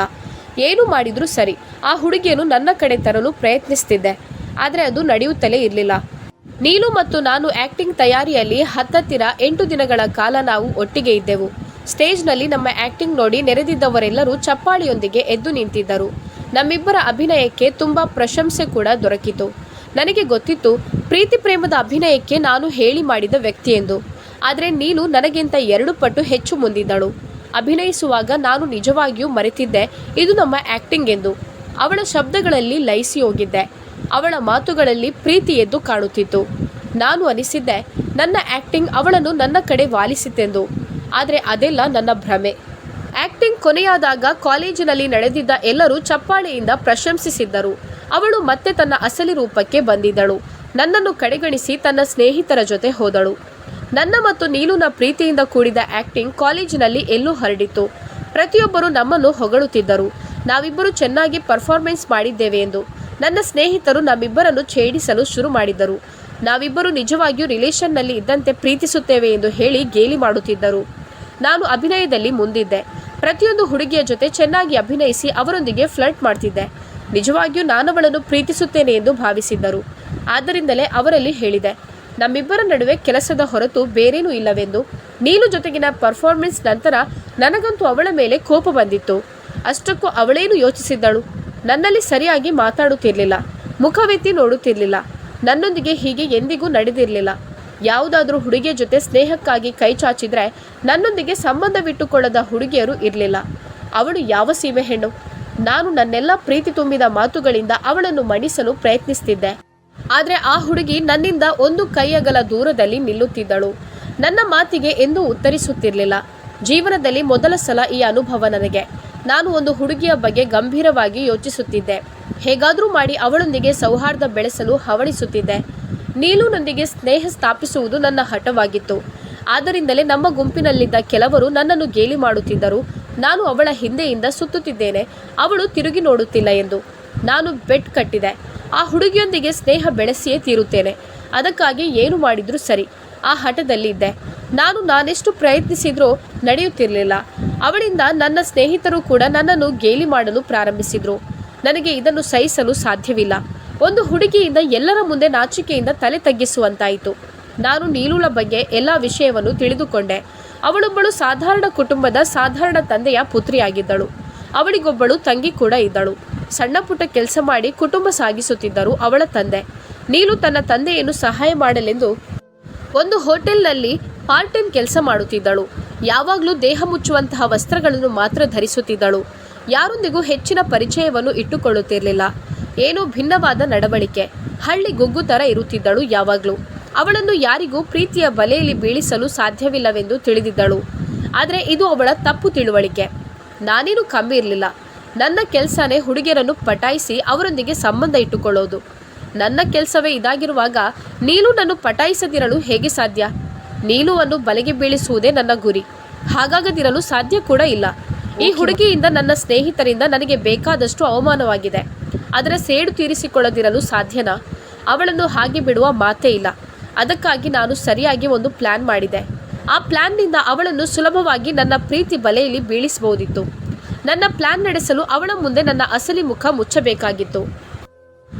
ಏನು ಮಾಡಿದರೂ ಸರಿ. ಆ ಹುಡುಗಿಯನ್ನು ನನ್ನ ಕಡೆ ತರಲು ಪ್ರಯತ್ನಿಸ್ತಿದ್ದೆ. ಆದರೆ ಅದು ನಡೆಯುತ್ತಲೇ ಇರಲಿಲ್ಲ. ನೀನು ಮತ್ತು ನಾನು ಆ್ಯಕ್ಟಿಂಗ್ ತಯಾರಿಯಲ್ಲಿ ಹತ್ತತ್ತಿರ ಎಂಟು ದಿನಗಳ ಕಾಲ ನಾವು ಒಟ್ಟಿಗೆ ಇದ್ದೆವು. ಸ್ಟೇಜ್ನಲ್ಲಿ ನಮ್ಮ ಆ್ಯಕ್ಟಿಂಗ್ ನೋಡಿ ನೆರೆದಿದ್ದವರೆಲ್ಲರೂ ಚಪ್ಪಾಳಿಯೊಂದಿಗೆ ಎದ್ದು ನಿಂತಿದ್ದರು. ನಮ್ಮಿಬ್ಬರ ಅಭಿನಯಕ್ಕೆ ತುಂಬ ಪ್ರಶಂಸೆ ಕೂಡ ದೊರಕಿತು. ನನಗೆ ಗೊತ್ತಿತ್ತು, ಪ್ರೀತಿ ಪ್ರೇಮದ ಅಭಿನಯಕ್ಕೆ ನಾನು ಹೇಳಿ ಮಾಡಿದ ವ್ಯಕ್ತಿ ಎಂದು. ಆದರೆ ನೀನು ನನಗಿಂತ ಎರಡು ಪಟ್ಟು ಹೆಚ್ಚು ಮುಂದಿದ್ದಳು. ಅಭಿನಯಿಸುವಾಗ ನಾನು ನಿಜವಾಗಿಯೂ ಮರೆತಿದ್ದೆ. ಇದು ನಮ್ಮ ಆ್ಯಕ್ಟಿಂಗ್ ಎಂದು. ಅವಳ ಶಬ್ದಗಳಲ್ಲಿ ಲಯಿಸಿ ಹೋಗಿದ್ದೆ. ಅವಳ ಮಾತುಗಳಲ್ಲಿ ಪ್ರೀತಿ ಎದ್ದು ಕಾಣುತ್ತಿತ್ತು. ನಾನು ಅನಿಸಿದ್ದೆ, ನನ್ನ ಆ್ಯಕ್ಟಿಂಗ್ ಅವಳನ್ನು ನನ್ನ ಕಡೆ ವಾಲಿಸಿತೆಂದು. ಆದರೆ ಅದೆಲ್ಲ ನನ್ನ ಭ್ರಮೆ. ಆ್ಯಕ್ಟಿಂಗ್ ಕೊನೆಯಾದಾಗ ಕಾಲೇಜಿನಲ್ಲಿ ನಡೆದಿದ್ದ ಎಲ್ಲರೂ ಚಪ್ಪಾಳೆಯಿಂದ ಪ್ರಶಂಸಿಸಿದ್ದರು. ಅವಳು ಮತ್ತೆ ತನ್ನ ಅಸಲಿ ರೂಪಕ್ಕೆ ಬಂದಿದ್ದಳು. ನನ್ನನ್ನು ಕಡೆಗಣಿಸಿ ತನ್ನ ಸ್ನೇಹಿತರ ಜೊತೆ ಹೋದಳು. ನನ್ನ ಮತ್ತು ನೀಲುನ ಪ್ರೀತಿಯಿಂದ ಕೂಡಿದ ಆಕ್ಟಿಂಗ್ ಕಾಲೇಜಿನಲ್ಲಿ ಎಲ್ಲೂ ಹರಡಿತು ಪ್ರತಿಯೊಬ್ಬರು ನಮ್ಮನ್ನು ಹೊಗಳುತ್ತಿದ್ದರು. ನಾವಿಬ್ಬರು ಚೆನ್ನಾಗಿ ಪರ್ಫಾರ್ಮೆನ್ಸ್ ಮಾಡಿದ್ದೇವೆ ಎಂದು. ನನ್ನ ಸ್ನೇಹಿತರು ನಮ್ಮಿಬ್ಬರನ್ನು ಛೇಡಿಸಲು ಶುರು ಮಾಡಿದ್ದರು. ನಾವಿಬ್ಬರು ನಿಜವಾಗಿಯೂ ರಿಲೇಷನ್ನಲ್ಲಿ ಇದ್ದಂತೆ ಪ್ರೀತಿಸುತ್ತೇವೆ ಎಂದು ಹೇಳಿ ಗೇಲಿ ಮಾಡುತ್ತಿದ್ದರು. ನಾನು ಅಭಿನಯದಲ್ಲಿ ಮುಂದಿದ್ದೆ. ಪ್ರತಿಯೊಂದು ಹುಡುಗಿಯ ಜೊತೆ ಚೆನ್ನಾಗಿ ಅಭಿನಯಿಸಿ ಅವರೊಂದಿಗೆ ಫ್ಲರ್ಟ್ ಮಾಡ್ತಿದ್ದೆ ನಿಜವಾಗಿಯೂ ನಾನವಳನ್ನು ಪ್ರೀತಿಸುತ್ತೇನೆ ಎಂದು ಭಾವಿಸಿದ್ದರು. ಆದ್ದರಿಂದಲೇ ಅವರಲ್ಲಿ ಹೇಳಿದೆ. ನಮ್ಮಿಬ್ಬರ ನಡುವೆ ಕೆಲಸದ ಹೊರತು ಬೇರೇನೂ ಇಲ್ಲವೆಂದು ನೀನು ಜೊತೆಗಿನ ಪರ್ಫಾರ್ಮೆನ್ಸ್ ನಂತರ ನನಗಂತೂ ಅವಳ ಮೇಲೆ ಕೋಪ ಬಂದಿತ್ತು. ಅಷ್ಟಕ್ಕೂ ಅವಳೇನು ಯೋಚಿಸಿದ್ದಳು? ನನ್ನಲ್ಲಿ ಸರಿಯಾಗಿ ಮಾತಾಡುತ್ತಿರಲಿಲ್ಲ. ಮುಖವೆತ್ತಿ ನೋಡುತ್ತಿರಲಿಲ್ಲ. ನನ್ನೊಂದಿಗೆ ಹೀಗೆ ಎಂದಿಗೂ ನಡೆದಿರಲಿಲ್ಲ. ಯಾವುದಾದ್ರೂ ಹುಡುಗಿಯ ಜೊತೆ ಸ್ನೇಹಕ್ಕಾಗಿ ಕೈ ಚಾಚಿದ್ರೆ ನನ್ನೊಂದಿಗೆ ಸಂಬಂಧವಿಟ್ಟುಕೊಳ್ಳದ ಹುಡುಗಿಯರು ಇರಲಿಲ್ಲ. ಅವಳು ಯಾವ ಸೀಮೆ ಹೆಣ್ಣು? ನಾನು ನನ್ನೆಲ್ಲ ಪ್ರೀತಿ ತುಂಬಿದ ಮಾತುಗಳಿಂದ ಅವಳನ್ನು ಮಣಿಸಲು ಪ್ರಯತ್ನಿಸ್ತಿದ್ದೆ. ಆದರೆ ಆ ಹುಡುಗಿ ನನ್ನಿಂದ ಒಂದು ಕೈಯಗಲ ದೂರದಲ್ಲಿ ನಿಲ್ಲುತ್ತಿದ್ದಳು. ನನ್ನ ಮಾತಿಗೆ ಎಂದೂ ಉತ್ತರಿಸುತ್ತಿರಲಿಲ್ಲ. ಜೀವನದಲ್ಲಿ ಮೊದಲ ಸಲ ಈ ಅನುಭವ ನನಗೆ. ನಾನು ಒಂದು ಹುಡುಗಿಯ ಬಗ್ಗೆ ಗಂಭೀರವಾಗಿ ಯೋಚಿಸುತ್ತಿದ್ದೆ. ಹೇಗಾದರೂ ಮಾಡಿ ಅವಳೊಂದಿಗೆ ಸೌಹಾರ್ದ ಬೆಳೆಸಲು ಹವಣಿಸುತ್ತಿದ್ದೆ. ನೀಲುನೊಂದಿಗೆ ಸ್ನೇಹ ಸ್ಥಾಪಿಸುವುದು ನನ್ನ ಹಠವಾಗಿತ್ತು. ಆದ್ದರಿಂದಲೇ ನಮ್ಮ ಗುಂಪಿನಲ್ಲಿದ್ದ ಕೆಲವರು ನನ್ನನ್ನು ಗೇಲಿ ಮಾಡುತ್ತಿದ್ದರು. ನಾನು ಅವಳ ಹಿಂದೆಯಿಂದ ಸುತ್ತುತ್ತಿದ್ದೇನೆ. ಅವಳು ತಿರುಗಿ ನೋಡುತ್ತಿಲ್ಲ ಎಂದು. ನಾನು ಬೆಟ್ ಕಟ್ಟಿದೆ. ಆ ಹುಡುಗಿಯೊಂದಿಗೆ ಸ್ನೇಹ ಬೆಳೆಸಿಯೇ ತೀರುತ್ತೇನೆ. ಅದಕ್ಕಾಗಿ ಏನು ಮಾಡಿದರೂ ಸರಿ. ಆ ಹಠದಲ್ಲಿದ್ದೆ. ನಾನು ನಾನೆಷ್ಟು ಪ್ರಯತ್ನಿಸಿದ್ರೂ ನಡೆಯುತ್ತಿರಲಿಲ್ಲ. ಅವಳಿಂದ ನನ್ನ ಸ್ನೇಹಿತರು ಕೂಡ ನನ್ನನ್ನು ಗೇಲಿ ಮಾಡಲು ಪ್ರಾರಂಭಿಸಿದ್ರು. ನನಗೆ ಇದನ್ನು ಸಹಿಸಲು ಸಾಧ್ಯವಿಲ್ಲ. ಒಂದು ಹುಡುಗಿಯಿಂದ ಎಲ್ಲರ ಮುಂದೆ ನಾಚಿಕೆಯಿಂದ ತಲೆ ತಗ್ಗಿಸುವಂತಾಯಿತು. ನಾನು ನೀಲುಳ ಬಗ್ಗೆ ಎಲ್ಲ ವಿಷಯವನ್ನು ತಿಳಿದುಕೊಂಡೆ. ಅವಳೊಬ್ಬಳು ಸಾಧಾರಣ ಕುಟುಂಬದ ಸಾಧಾರಣ ತಂದೆಯ ಪುತ್ರಿಯಾಗಿದ್ದಳು. ಅವಳಿಗೊಬ್ಬಳು ತಂಗಿ ಕೂಡ ಇದ್ದಳು. ಸಣ್ಣ ಪುಟ್ಟ ಕೆಲಸ ಮಾಡಿ ಕುಟುಂಬ ಸಾಗಿಸುತ್ತಿದ್ದರು ಅವಳ ತಂದೆ. ನೀಲು ತನ್ನ ತಂದೆಯನ್ನು ಸಹಾಯ ಮಾಡಲೆಂದು ಒಂದು ಹೋಟೆಲ್ನಲ್ಲಿ ಪಾರ್ಟ್ ಟೈಮ್ ಕೆಲಸ ಮಾಡುತ್ತಿದ್ದಳು. ಯಾವಾಗಲೂ ದೇಹ ಮುಚ್ಚುವಂತಹ ವಸ್ತ್ರಗಳನ್ನು ಮಾತ್ರ ಧರಿಸುತ್ತಿದ್ದಳು. ಯಾರೊಂದಿಗೂ ಹೆಚ್ಚಿನ ಪರಿಚಯವನ್ನು ಇಟ್ಟುಕೊಳ್ಳುತ್ತಿರಲಿಲ್ಲ. ಏನೋ ಭಿನ್ನವಾದ ನಡವಳಿಕೆ. ಹಳ್ಳಿ ಗುಗ್ಗು ಥರ ಇರುತ್ತಿದ್ದಳು ಯಾವಾಗಲೂ. ಅವಳನ್ನು ಯಾರಿಗೂ ಪ್ರೀತಿಯ ಬಲೆಯಲ್ಲಿ ಬೀಳಿಸಲು ಸಾಧ್ಯವಿಲ್ಲವೆಂದು ತಿಳಿದಿದ್ದಳು. ಆದರೆ ಇದು ಅವಳ ತಪ್ಪು ತಿಳುವಳಿಕೆ. ನಾನೇನು ಕಮ್ಮಿ ಇರಲಿಲ್ಲ ನನ್ನ ಕೆಲಸನೇ ಹುಡುಗಿಯರನ್ನು ಪಟಾಯಿಸಿ ಅವರೊಂದಿಗೆ ಸಂಬಂಧ ಇಟ್ಟುಕೊಳ್ಳೋದು. ನನ್ನ ಕೆಲಸವೇ ಇದಾಗಿರುವಾಗ ನೀಲು ನನ್ನ ಪಟಾಯಿಸದಿರಲು ಹೇಗೆ ಸಾಧ್ಯ? ನೀಲುವನ್ನು ಬಲೆಗೆ ಬೀಳಿಸುವುದೇ ನನ್ನ ಗುರಿ. ಹಾಗಾಗದಿರಲು ಸಾಧ್ಯ ಕೂಡ ಇಲ್ಲ. ಈ ಹುಡುಗಿಯಿಂದ ನನ್ನ ಸ್ನೇಹಿತರಿಂದ ನನಗೆ ಬೇಕಾದಷ್ಟು ಅವಮಾನವಾಗಿದೆ. ಅದರ ಸೇಡು ತೀರಿಸಿಕೊಳ್ಳದಿರಲು ಸಾಧ್ಯನಾ? ಅವಳನ್ನು ಹಾಗೆ ಬಿಡುವ ಮಾತೇ ಇಲ್ಲ. ಅದಕ್ಕಾಗಿ ನಾನು ಸರಿಯಾಗಿ ಒಂದು ಪ್ಲಾನ್ ಮಾಡಿದೆ. ಆ ಪ್ಲ್ಯಾನ್ನಿಂದ ಅವಳನ್ನು ಸುಲಭವಾಗಿ ನನ್ನ ಪ್ರೀತಿ ಬಲೆಯಲ್ಲಿ ಬೀಳಿಸಬಹುದಿತ್ತು. ನನ್ನ ಪ್ಲಾನ್ ನಡೆಸಲು ಅವಳ ಮುಂದೆ ನನ್ನ ಅಸಲಿ ಮುಖ ಮುಚ್ಚಬೇಕಾಗಿತ್ತು.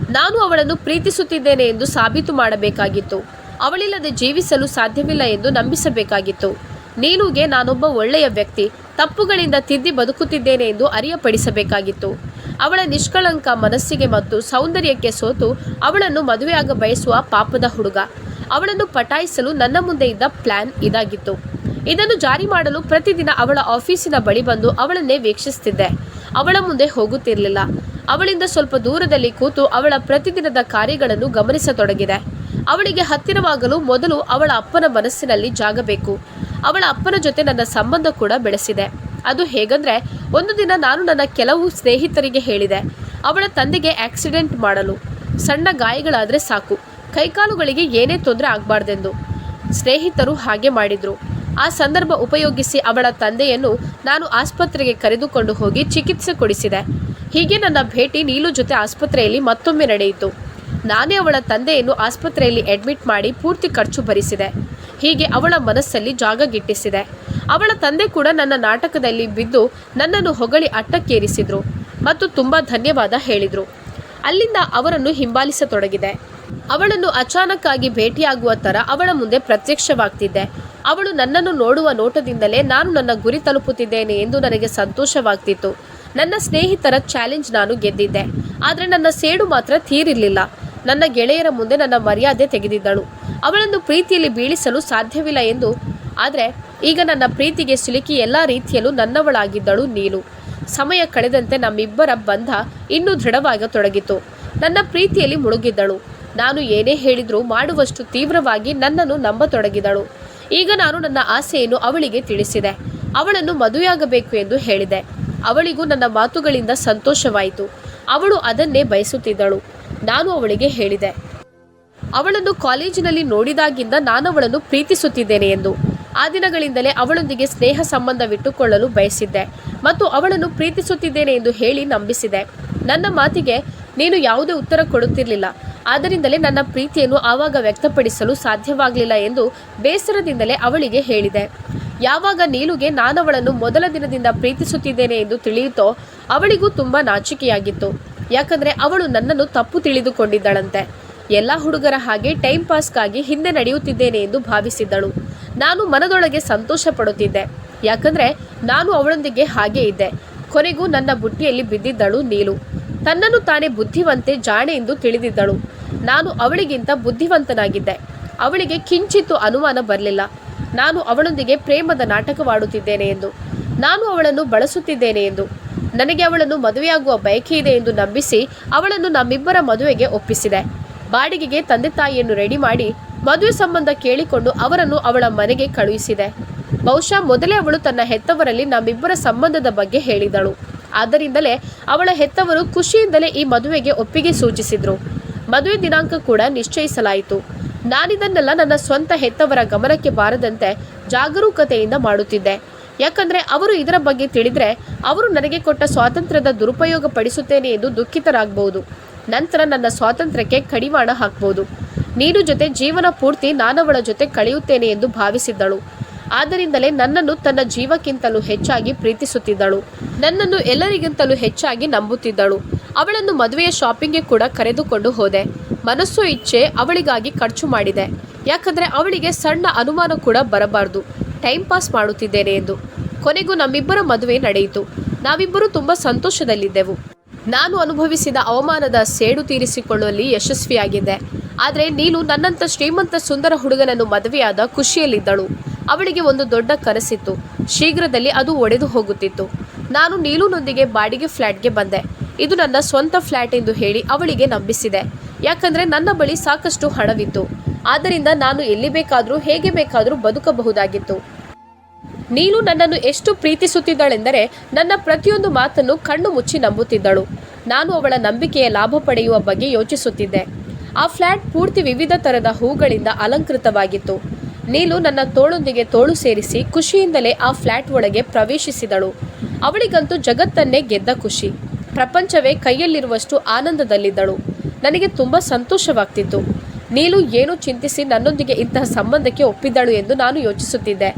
ನಾನು ಅವಳನ್ನು ಪ್ರೀತಿಸುತ್ತಿದ್ದೇನೆ ಎಂದು ಸಾಬೀತು ಮಾಡಬೇಕಾಗಿತ್ತು. ಅವಳಿಲ್ಲದೆ ಜೀವಿಸಲು ಸಾಧ್ಯವಿಲ್ಲ ಎಂದು ನಂಬಿಸಬೇಕಾಗಿತ್ತು. ನೀನುಗೆ ನಾನೊಬ್ಬ ಒಳ್ಳೆಯ ವ್ಯಕ್ತಿ, ತಪ್ಪುಗಳಿಂದ ತಿದ್ದಿ ಬದುಕುತ್ತಿದ್ದೇನೆ ಎಂದು ಅರಿಯಪಡಿಸಬೇಕಾಗಿತ್ತು. ಅವಳ ನಿಷ್ಕಳಂಕ ಮನಸ್ಸಿಗೆ ಮತ್ತು ಸೌಂದರ್ಯಕ್ಕೆ ಸೋತು ಅವಳನ್ನು ಮದುವೆಯಾಗ ಬಯಸುವ ಪಾಪದ ಹುಡುಗ. ಅವಳನ್ನು ಪಟಾಯಿಸಲು ನನ್ನ ಮುಂದೆ ಇದ್ದ ಪ್ಲಾನ್ ಇದಾಗಿತ್ತು. ಇದನ್ನು ಜಾರಿ ಮಾಡಲು ಪ್ರತಿದಿನ ಅವಳ ಆಫೀಸಿನ ಬಳಿ ಬಂದು ಅವಳನ್ನೇ ವೀಕ್ಷಿಸುತ್ತಿದ್ದೆ ಅವಳ ಮುಂದೆ ಹೋಗುತ್ತಿರಲಿಲ್ಲ. ಅವಳಿಂದ ಸ್ವಲ್ಪ ದೂರದಲ್ಲಿ ಕೂತು ಅವಳ ಪ್ರತಿದಿನದ ಕಾರ್ಯಗಳನ್ನು ಗಮನಿಸತೊಡಗಿದೆ. ಅವಳಿಗೆ ಹತ್ತಿರವಾಗಲು ಮೊದಲು ಅವಳ ಅಪ್ಪನ ಮನಸ್ಸಿನಲ್ಲಿ ಜಾಗಬೇಕು. ಅವಳ ಅಪ್ಪನ ಜೊತೆ ನನ್ನ ಸಂಬಂಧ ಕೂಡ ಬೆಳೆಸಿದೆ. ಅದು ಹೇಗಂದ್ರೆ, ಒಂದು ದಿನ ನಾನು ನನ್ನ ಕೆಲವು ಸ್ನೇಹಿತರಿಗೆ ಹೇಳಿದೆ, ಅವಳ ತಂದೆಗೆ ಆಕ್ಸಿಡೆಂಟ್ ಮಾಡಲು. ಸಣ್ಣ ಗಾಯಗಳಾದರೆ ಸಾಕು. ಕೈಕಾಲುಗಳಿಗೆ ಏನೇ ತೊಂದರೆ ಆಗಬಾರ್ದೆಂದು. ಸ್ನೇಹಿತರು ಹಾಗೆ ಮಾಡಿದ್ರು. ಆ ಸಂದರ್ಭ ಉಪಯೋಗಿಸಿ ಅವಳ ತಂದೆಯನ್ನು ನಾನು ಆಸ್ಪತ್ರೆಗೆ ಕರೆದುಕೊಂಡು ಹೋಗಿ ಚಿಕಿತ್ಸೆ ಕೊಡಿಸಿದೆ. ಹೀಗೆ ನನ್ನ ಭೇಟಿ ನೀಲು ಜೊತೆ ಆಸ್ಪತ್ರೆಯಲ್ಲಿ ಮತ್ತೊಮ್ಮೆ ನಡೆಯಿತು. ನಾನೇ ಅವಳ ತಂದೆಯನ್ನು ಆಸ್ಪತ್ರೆಯಲ್ಲಿ ಅಡ್ಮಿಟ್ ಮಾಡಿ ಪೂರ್ತಿ ಖರ್ಚು ಭರಿಸಿದೆ. ಹೀಗೆ ಅವಳ ಮನಸ್ಸಲ್ಲಿ ಜಾಗ ಗಿಟ್ಟಿಸಿದೆ. ಅವಳ ತಂದೆ ಕೂಡ ನನ್ನ ನಾಟಕದಲ್ಲಿ ಬಿದ್ದು ನನ್ನನ್ನು ಹೊಗಳಿ ಅಟ್ಟಕ್ಕೇರಿಸಿದ್ರು ಮತ್ತು ತುಂಬ ಧನ್ಯವಾದ ಹೇಳಿದರು. ಅಲ್ಲಿಂದ ಅವರನ್ನು ಹಿಂಬಾಲಿಸತೊಡಗಿದೆ. ಅವಳನ್ನು ಅಚಾನಕ್ಕಾಗಿ ಭೇಟಿಯಾಗುವ ಥರ ಅವಳ ಮುಂದೆ ಪ್ರತ್ಯಕ್ಷವಾಗ್ತಿದ್ದೆ. ಅವಳು ನನ್ನನ್ನು ನೋಡುವ ನೋಟದಿಂದಲೇ ನಾನು ನನ್ನ ಗುರಿ ತಲುಪುತ್ತಿದ್ದೇನೆ ಎಂದು ನನಗೆ ಸಂತೋಷವಾಗ್ತಿತ್ತು. ನನ್ನ ಸ್ನೇಹಿತರ ಚಾಲೆಂಜ್ ನಾನು ಗೆದ್ದಿದ್ದೆ. ಆದರೆ ನನ್ನ ಸೇಡು ಮಾತ್ರ ತೀರಿರಲಿಲ್ಲ. ನನ್ನ ಗೆಳೆಯರ ಮುಂದೆ ನನ್ನ ಮರ್ಯಾದೆ ತೆಗೆದಿದ್ದಳು. ಅವಳನ್ನು ಪ್ರೀತಿಯಲ್ಲಿ ಬೀಳಿಸಲು ಸಾಧ್ಯವಿಲ್ಲ ಎಂದು. ಆದರೆ ಈಗ ನನ್ನ ಪ್ರೀತಿಗೆ ಸಿಲುಕಿ ಎಲ್ಲ ರೀತಿಯಲ್ಲೂ ನನ್ನವಳಾಗಿದ್ದಳು ನೀನು. ಸಮಯ ಕಳೆದಂತೆ ನಮ್ಮಿಬ್ಬರ ಬಂಧ ಇನ್ನೂ ದೃಢವಾಗತೊಡಗಿತು. ನನ್ನ ಪ್ರೀತಿಯಲ್ಲಿ ಮುಳುಗಿದ್ದಳು. ನಾನು ಏನೇ ಹೇಳಿದರೂ ಮಾಡುವಷ್ಟು ತೀವ್ರವಾಗಿ ನನ್ನನ್ನು ನಂಬತೊಡಗಿದಳು. ಈಗ ನಾನು ನನ್ನ ಆಸೆಯನ್ನು ಅವಳಿಗೆ ತಿಳಿಸಿದೆ. ಅವಳನ್ನು ಮದುವೆಯಾಗಬೇಕು ಎಂದು ಹೇಳಿದೆ. ಅವಳಿಗೂ ನನ್ನ ಮಾತುಗಳಿಂದ ಸಂತೋಷವಾಯಿತು. ಅವಳು ಅದನ್ನೇ ಬಯಸುತ್ತಿದ್ದಳು. ನಾನು ಅವಳಿಗೆ ಹೇಳಿದೆ. ಅವಳನ್ನು ಕಾಲೇಜಿನಲ್ಲಿ ನೋಡಿದಾಗಿಂದ ನಾನು ಅವಳನ್ನು ಪ್ರೀತಿಸುತ್ತಿದ್ದೇನೆ ಎಂದು. ಆ ದಿನಗಳಿಂದಲೇ ಅವಳೊಂದಿಗೆ ಸ್ನೇಹ ಸಂಬಂಧವಿಟ್ಟುಕೊಳ್ಳಲು ಬಯಸಿದ್ದೆ ಮತ್ತು ಅವಳನ್ನು ಪ್ರೀತಿಸುತ್ತಿದ್ದೇನೆ ಎಂದು ಹೇಳಿ ನಂಬಿಸಿದೆ. ನನ್ನ ಮಾತಿಗೆ ನೀನು ಯಾವುದೇ ಉತ್ತರ ಕೊಡುತ್ತಿರಲಿಲ್ಲ. ಆದ್ದರಿಂದಲೇ ನನ್ನ ಪ್ರೀತಿಯನ್ನು ಆವಾಗ ವ್ಯಕ್ತಪಡಿಸಲು ಸಾಧ್ಯವಾಗಲಿಲ್ಲ ಎಂದು ಬೇಸರದಿಂದಲೇ ಅವಳಿಗೆ ಹೇಳಿದೆ. ಯಾವಾಗ ನೀಲುಗೆ ನಾನವಳನ್ನು ಮೊದಲ ದಿನದಿಂದ ಪ್ರೀತಿಸುತ್ತಿದ್ದೇನೆ ಎಂದು ತಿಳಿಯುತ್ತೋ ಅವಳಿಗೂ ತುಂಬ ನಾಚಿಕೆಯಾಗಿತ್ತು. ಯಾಕಂದ್ರೆ ಅವಳು ನನ್ನನ್ನು ತಪ್ಪು ತಿಳಿದುಕೊಂಡಿದ್ದಳಂತೆ. ಎಲ್ಲ ಹುಡುಗರ ಹಾಗೆ ಟೈಮ್ ಪಾಸ್ಗಾಗಿ ಹಿಂದೆ ನಡೆಯುತ್ತಿದ್ದೇನೆ ಎಂದು ಭಾವಿಸಿದ್ದಳು. ನಾನು ಮನದೊಳಗೆ ಸಂತೋಷ ಪಡುತ್ತಿದ್ದೆ ಯಾಕಂದ್ರೆ ನಾನು ಅವಳೊಂದಿಗೆ ಹಾಗೆ ಇದ್ದೆ. ಕೊನೆಗೂ ನನ್ನ ಬುಟ್ಟಿಯಲ್ಲಿ ಬಿದ್ದಿದ್ದಳು ನೀಲು. ತನ್ನನ್ನು ತಾನೇ ಬುದ್ಧಿವಂತೆ ಜಾಣೆ ಎಂದು ತಿಳಿದಿದ್ದಳು. ನಾನು ಅವಳಿಗಿಂತ ಬುದ್ಧಿವಂತನಾಗಿದ್ದೆ. ಅವಳಿಗೆ ಕಿಂಚಿತ್ತು ಅನುಮಾನ ಬರಲಿಲ್ಲ. ನಾನು ಅವಳೊಂದಿಗೆ ಪ್ರೇಮದ ನಾಟಕವಾಡುತ್ತಿದ್ದೇನೆ ಎಂದು. ನಾನು ಅವಳನ್ನು ಬಳಸುತ್ತಿದ್ದೇನೆ ಎಂದು. ನನಗೆ ಅವಳನ್ನು ಮದುವೆಯಾಗುವ ಬಯಕೆ ಇದೆ ಎಂದು ನಂಬಿಸಿ ಅವಳನ್ನು ನಮ್ಮಿಬ್ಬರ ಮದುವೆಗೆ ಒಪ್ಪಿಸಿದೆ. ಬಾಡಿಗೆಗೆ ತಂದೆ ತಾಯಿಯನ್ನು ರೆಡಿ ಮಾಡಿ ಮದುವೆ ಸಂಬಂಧ ಕೇಳಿಕೊಂಡು ಅವರನ್ನು ಅವಳ ಮನೆಗೆ ಕಳುಹಿಸಿದೆ. ಬಹುಶಃ ಮೊದಲೇ ಅವಳು ತನ್ನ ಹೆತ್ತವರಲ್ಲಿ ನಮ್ಮಿಬ್ಬರ ಸಂಬಂಧದ ಬಗ್ಗೆ ಹೇಳಿದಳು. ಆದ್ದರಿಂದಲೇ ಅವಳ ಹೆತ್ತವರು ಖುಷಿಯಿಂದಲೇ ಈ ಮದುವೆಗೆ ಒಪ್ಪಿಗೆ ಸೂಚಿಸಿದ್ರು. ಮದುವೆ ದಿನಾಂಕ ಕೂಡ ನಿಶ್ಚಯಿಸಲಾಯಿತು. ನಾನಿದನ್ನೆಲ್ಲ ನನ್ನ ಸ್ವಂತ ಹೆತ್ತವರ ಗಮನಕ್ಕೆ ಬಾರದಂತೆ ಜಾಗರೂಕತೆಯಿಂದ ಮಾಡುತ್ತಿದ್ದೆ. ಯಾಕಂದ್ರೆ ಅವರು ಇದರ ಬಗ್ಗೆ ತಿಳಿದ್ರೆ ಅವರು ನನಗೆ ಕೊಟ್ಟ ಸ್ವಾತಂತ್ರ್ಯದ ದುರುಪಯೋಗ ಪಡಿಸುತ್ತೇನೆ ಎಂದು ದುಃಖಿತರಾಗಬಹುದು ನಂತರ ನನ್ನ ಸ್ವಾತಂತ್ರ್ಯಕ್ಕೆ ಕಡಿವಾಣ ಹಾಕಬಹುದು ನೀನು ಜೊತೆ ಜೀವನ ಪೂರ್ತಿ ನಾನವಳ ಜೊತೆ ಕಳೆಯುತ್ತೇನೆ ಎಂದು ಭಾವಿಸಿದ್ದಳು. ಆದ್ದರಿಂದಲೇ ನನ್ನನ್ನು ತನ್ನ ಜೀವಕ್ಕಿಂತಲೂ ಹೆಚ್ಚಾಗಿ ಪ್ರೀತಿಸುತ್ತಿದ್ದಳು. ನನ್ನನ್ನು ಎಲ್ಲರಿಗಿಂತಲೂ ಹೆಚ್ಚಾಗಿ ನಂಬುತ್ತಿದ್ದಳು. ಅವಳನ್ನು ಮದುವೆಯ ಶಾಪಿಂಗ್ಗೆ ಕೂಡ ಕರೆದುಕೊಂಡು ಹೋದೆ. ಮನಸ್ಸು ಇಚ್ಛೆ ಅವಳಿಗಾಗಿ ಖರ್ಚು ಮಾಡಿದೆ. ಯಾಕಂದ್ರೆ ಅವಳಿಗೆ ಸಣ್ಣ ಅನುಮಾನ ಕೂಡ ಬರಬಾರ್ದು. ಟೈಮ್ ಪಾಸ್ ಮಾಡುತ್ತಿದ್ದೇನೆ ಎಂದು. ಕೊನೆಗೂ ನಮ್ಮಿಬ್ಬರ ಮದುವೆ ನಡೆಯಿತು. ನಾವಿಬ್ಬರು ತುಂಬ ಸಂತೋಷದಲ್ಲಿದ್ದೆವು. ನಾನು ಅನುಭವಿಸಿದ ಅವಮಾನದ ಸೇಡು ತೀರಿಸಿಕೊಳ್ಳುವಲ್ಲಿ ಯಶಸ್ವಿಯಾಗಿದ್ದೆ. ಆದರೆ ನೀನು ನನ್ನಂಥ ಶ್ರೀಮಂತ ಸುಂದರ ಹುಡುಗನನ್ನು ಮದುವೆಯಾದ ಖುಷಿಯಲ್ಲಿದ್ದಳು. ಅವಳಿಗೆ ಒಂದು ದೊಡ್ಡ ಕನಸಿತ್ತು. ಶೀಘ್ರದಲ್ಲಿ ಅದು ಒಡೆದು ಹೋಗುತ್ತಿತ್ತು. ನಾನು ನೀಲುನೊಂದಿಗೆ ಬಾಡಿಗೆ ಫ್ಲ್ಯಾಟ್ಗೆ ಬಂದೆ. ಇದು ನನ್ನ ಸ್ವಂತ ಫ್ಲ್ಯಾಟ್ ಎಂದು ಹೇಳಿ ಅವಳಿಗೆ ನಂಬಿಸಿದೆ. ಯಾಕಂದ್ರೆ ನನ್ನ ಬಳಿ ಸಾಕಷ್ಟು ಹಣವಿತ್ತು. ಆದ್ದರಿಂದ ನಾನು ಎಲ್ಲಿ ಬೇಕಾದರೂ ಹೇಗೆ ಬೇಕಾದರೂ ಬದುಕಬಹುದಾಗಿತ್ತು. ನೀನು ನನ್ನನ್ನು ಎಷ್ಟು ಪ್ರೀತಿಸುತ್ತಿದ್ದಳೆಂದರೆ ನನ್ನ ಪ್ರತಿಯೊಂದು ಮಾತನ್ನು ಕಣ್ಣು ಮುಚ್ಚಿ ನಂಬುತ್ತಿದ್ದಳು. ನಾನು ಅವಳ ನಂಬಿಕೆಯ ಲಾಭ ಪಡೆಯುವ ಬಗ್ಗೆ ಯೋಚಿಸುತ್ತಿದ್ದೆ. ಆ ಫ್ಲ್ಯಾಟ್ ಪೂರ್ತಿ ವಿವಿಧ ಥರದ ಹೂಗಳಿಂದ ಅಲಂಕೃತವಾಗಿತ್ತು. ನೀಲು ನನ್ನ ತೋಳೊಂದಿಗೆ ತೋಳು ಸೇರಿಸಿ ಖುಷಿಯಿಂದಲೇ ಆ ಫ್ಲ್ಯಾಟ್ ಒಳಗೆ ಪ್ರವೇಶಿಸಿದಳು. ಅವಳಿಗಂತೂ ಜಗತ್ತನ್ನೇ ಗೆದ್ದ ಖುಷಿ. ಪ್ರಪಂಚವೇ ಕೈಯಲ್ಲಿರುವಷ್ಟು ಆನಂದದಲ್ಲಿದ್ದಳು. ನನಗೆ ತುಂಬ ಸಂತೋಷವಾಗ್ತಿತ್ತು. ನೀಲು ಏನು ಚಿಂತಿಸಿ ನನ್ನೊಂದಿಗೆ ಇಂತಹ ಸಂಬಂಧಕ್ಕೆ ಒಪ್ಪಿದ್ದಳು ಎಂದು ನಾನು ಯೋಚಿಸುತ್ತಿದ್ದೆ.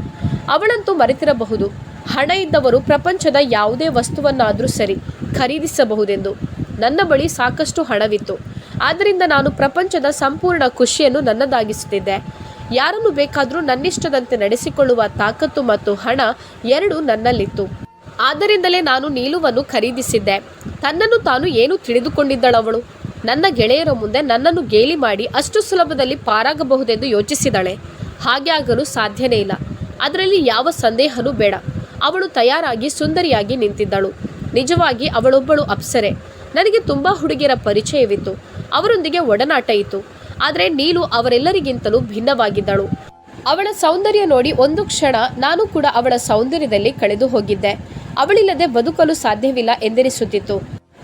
ಅವಳಂತೂ ಮರೆತಿರಬಹುದು. ಹಣ ಇದ್ದವರು ಪ್ರಪಂಚದ ಯಾವುದೇ ವಸ್ತುವನ್ನಾದರೂ ಸರಿ ಖರೀದಿಸಬಹುದೆಂದು. ನನ್ನ ಬಳಿ ಸಾಕಷ್ಟು ಹಣವಿತ್ತು. ಆದ್ದರಿಂದ ನಾನು ಪ್ರಪಂಚದ ಸಂಪೂರ್ಣ ಖುಷಿಯನ್ನು ನನ್ನದಾಗಿಸುತ್ತಿದ್ದೆ. ಯಾರನ್ನು ಬೇಕಾದರೂ ನನ್ನಿಷ್ಟದಂತೆ ನಡೆಸಿಕೊಳ್ಳುವ ತಾಕತ್ತು ಮತ್ತು ಹಣ ಎರಡೂ ನನ್ನಲ್ಲಿತ್ತು. ಆದ್ದರಿಂದಲೇ ನಾನು ನೀಲುವನ್ನು ಖರೀದಿಸಿದ್ದೆ. ತನ್ನನ್ನು ತಾನು ಏನು ತಿಳಿದುಕೊಂಡಿದ್ದಳವಳು? ನನ್ನ ಗೆಳೆಯರ ಮುಂದೆ ನನ್ನನ್ನು ಗೇಲಿ ಮಾಡಿ ಅಷ್ಟು ಸುಲಭದಲ್ಲಿ ಪಾರಾಗಬಹುದೆಂದು ಯೋಚಿಸಿದಳೆ. ಹಾಗೆ ಆಗಲು ಸಾಧ್ಯನೇ ಇಲ್ಲ. ಅದರಲ್ಲಿ ಯಾವ ಸಂದೇಹನೂ ಬೇಡ. ಅವಳು ತಯಾರಾಗಿ ಸುಂದರಿಯಾಗಿ ನಿಂತಿದ್ದಳು. ನಿಜವಾಗಿ ಅವಳೊಬ್ಬಳು ಅಪ್ಸರೆ. ನನಗೆ ತುಂಬ ಹುಡುಗಿಯರ ಪರಿಚಯವಿತ್ತು. ಅವರೊಂದಿಗೆ ಒಡನಾಟ ಇತ್ತು. ಆದರೆ ನೀಲು ಅವರೆಲ್ಲರಿಗಿಂತಲೂ ಭಿನ್ನವಾಗಿದ್ದಳು. ಅವಳ ಸೌಂದರ್ಯ ನೋಡಿ ಒಂದು ಕ್ಷಣ ನಾನು ಕೂಡ ಅವಳ ಸೌಂದರ್ಯದಲ್ಲಿ ಕಳೆದು ಹೋಗಿದ್ದೆ. ಅವಳಿಲ್ಲದೆ ಬದುಕಲು ಸಾಧ್ಯವಿಲ್ಲ ಎಂದೆನಿಸುತ್ತಿತ್ತು.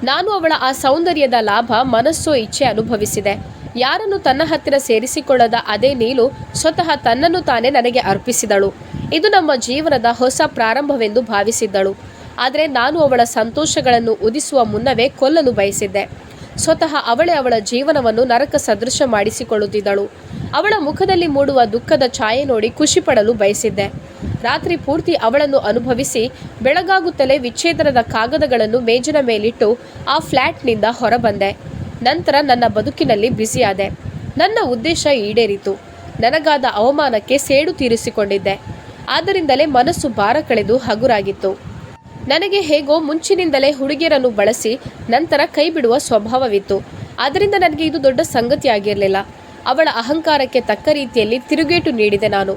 ನಾನು ಅವಳ ಆ ಸೌಂದರ್ಯದ ಲಾಭ, ಮನಸ್ಸು ಇಚ್ಛೆ ಅನುಭವಿಸಿದೆ. ಯಾರನ್ನು ತನ್ನ ಹತ್ತಿರ ಸೇರಿಸಿಕೊಳ್ಳದ ಅದೇ ನೀಲು ಸ್ವತಃ ತನ್ನನ್ನು ತಾನೇ ನನಗೆ ಅರ್ಪಿಸಿದಳು. ಇದು ನಮ್ಮ ಜೀವನದ ಹೊಸ ಪ್ರಾರಂಭವೆಂದು ಭಾವಿಸಿದ್ದಳು. ಆದರೆ ನಾನು ಅವಳ ಸಂತೋಷಗಳನ್ನು ಉದಿಸುವ ಮುನ್ನವೇ ಕೊಲ್ಲಲು ಬಯಸಿದ್ದೆ. ಸ್ವತಃ ಅವಳೇ ಅವಳ ಜೀವನವನ್ನು ನರಕ ಸದೃಶ ಮಾಡಿಸಿಕೊಳ್ಳುತ್ತಿದ್ದಳು. ಅವಳ ಮುಖದಲ್ಲಿ ಮೂಡುವ ದುಃಖದ ಛಾಯೆ ನೋಡಿ ಖುಷಿಪಡಲು ಬಯಸಿದ್ದೆ. ರಾತ್ರಿ ಪೂರ್ತಿ ಅವಳನ್ನು ಅನುಭವಿಸಿ ಬೆಳಗಾಗುತ್ತಲೇ ವಿಚ್ಛೇದನದ ಕಾಗದಗಳನ್ನು ಮೇಜಿನ ಮೇಲಿಟ್ಟು ಆ ಫ್ಲ್ಯಾಟ್ನಿಂದ ಹೊರಬಂದೆ. ನಂತರ ನನ್ನ ಬದುಕಿನಲ್ಲಿ ಬ್ಯುಸಿಯಾದೆ. ನನ್ನ ಉದ್ದೇಶ ಈಡೇರಿತು. ನನಗಾದ ಅವಮಾನಕ್ಕೆ ಸೇಡು ತೀರಿಸಿಕೊಂಡಿದ್ದೆ. ಆದ್ದರಿಂದಲೇ ಮನಸ್ಸು ಭಾರ ಕಳೆದು ಹಗುರಾಗಿತ್ತು. ನನಗೆ ಹೇಗೋ ಮುಂಚಿನಿಂದಲೇ ಹುಡುಗಿಯರನ್ನು ಬಳಸಿ ನಂತರ ಕೈ ಬಿಡುವ ಸ್ವಭಾವವಿತ್ತು. ಆದ್ದರಿಂದ ನನಗೆ ಇದು ದೊಡ್ಡ ಸಂಗತಿಯಾಗಿರಲಿಲ್ಲ. ಅವಳ ಅಹಂಕಾರಕ್ಕೆ ತಕ್ಕ ರೀತಿಯಲ್ಲಿ ತಿರುಗೇಟು ನೀಡಿದೆ ನಾನು.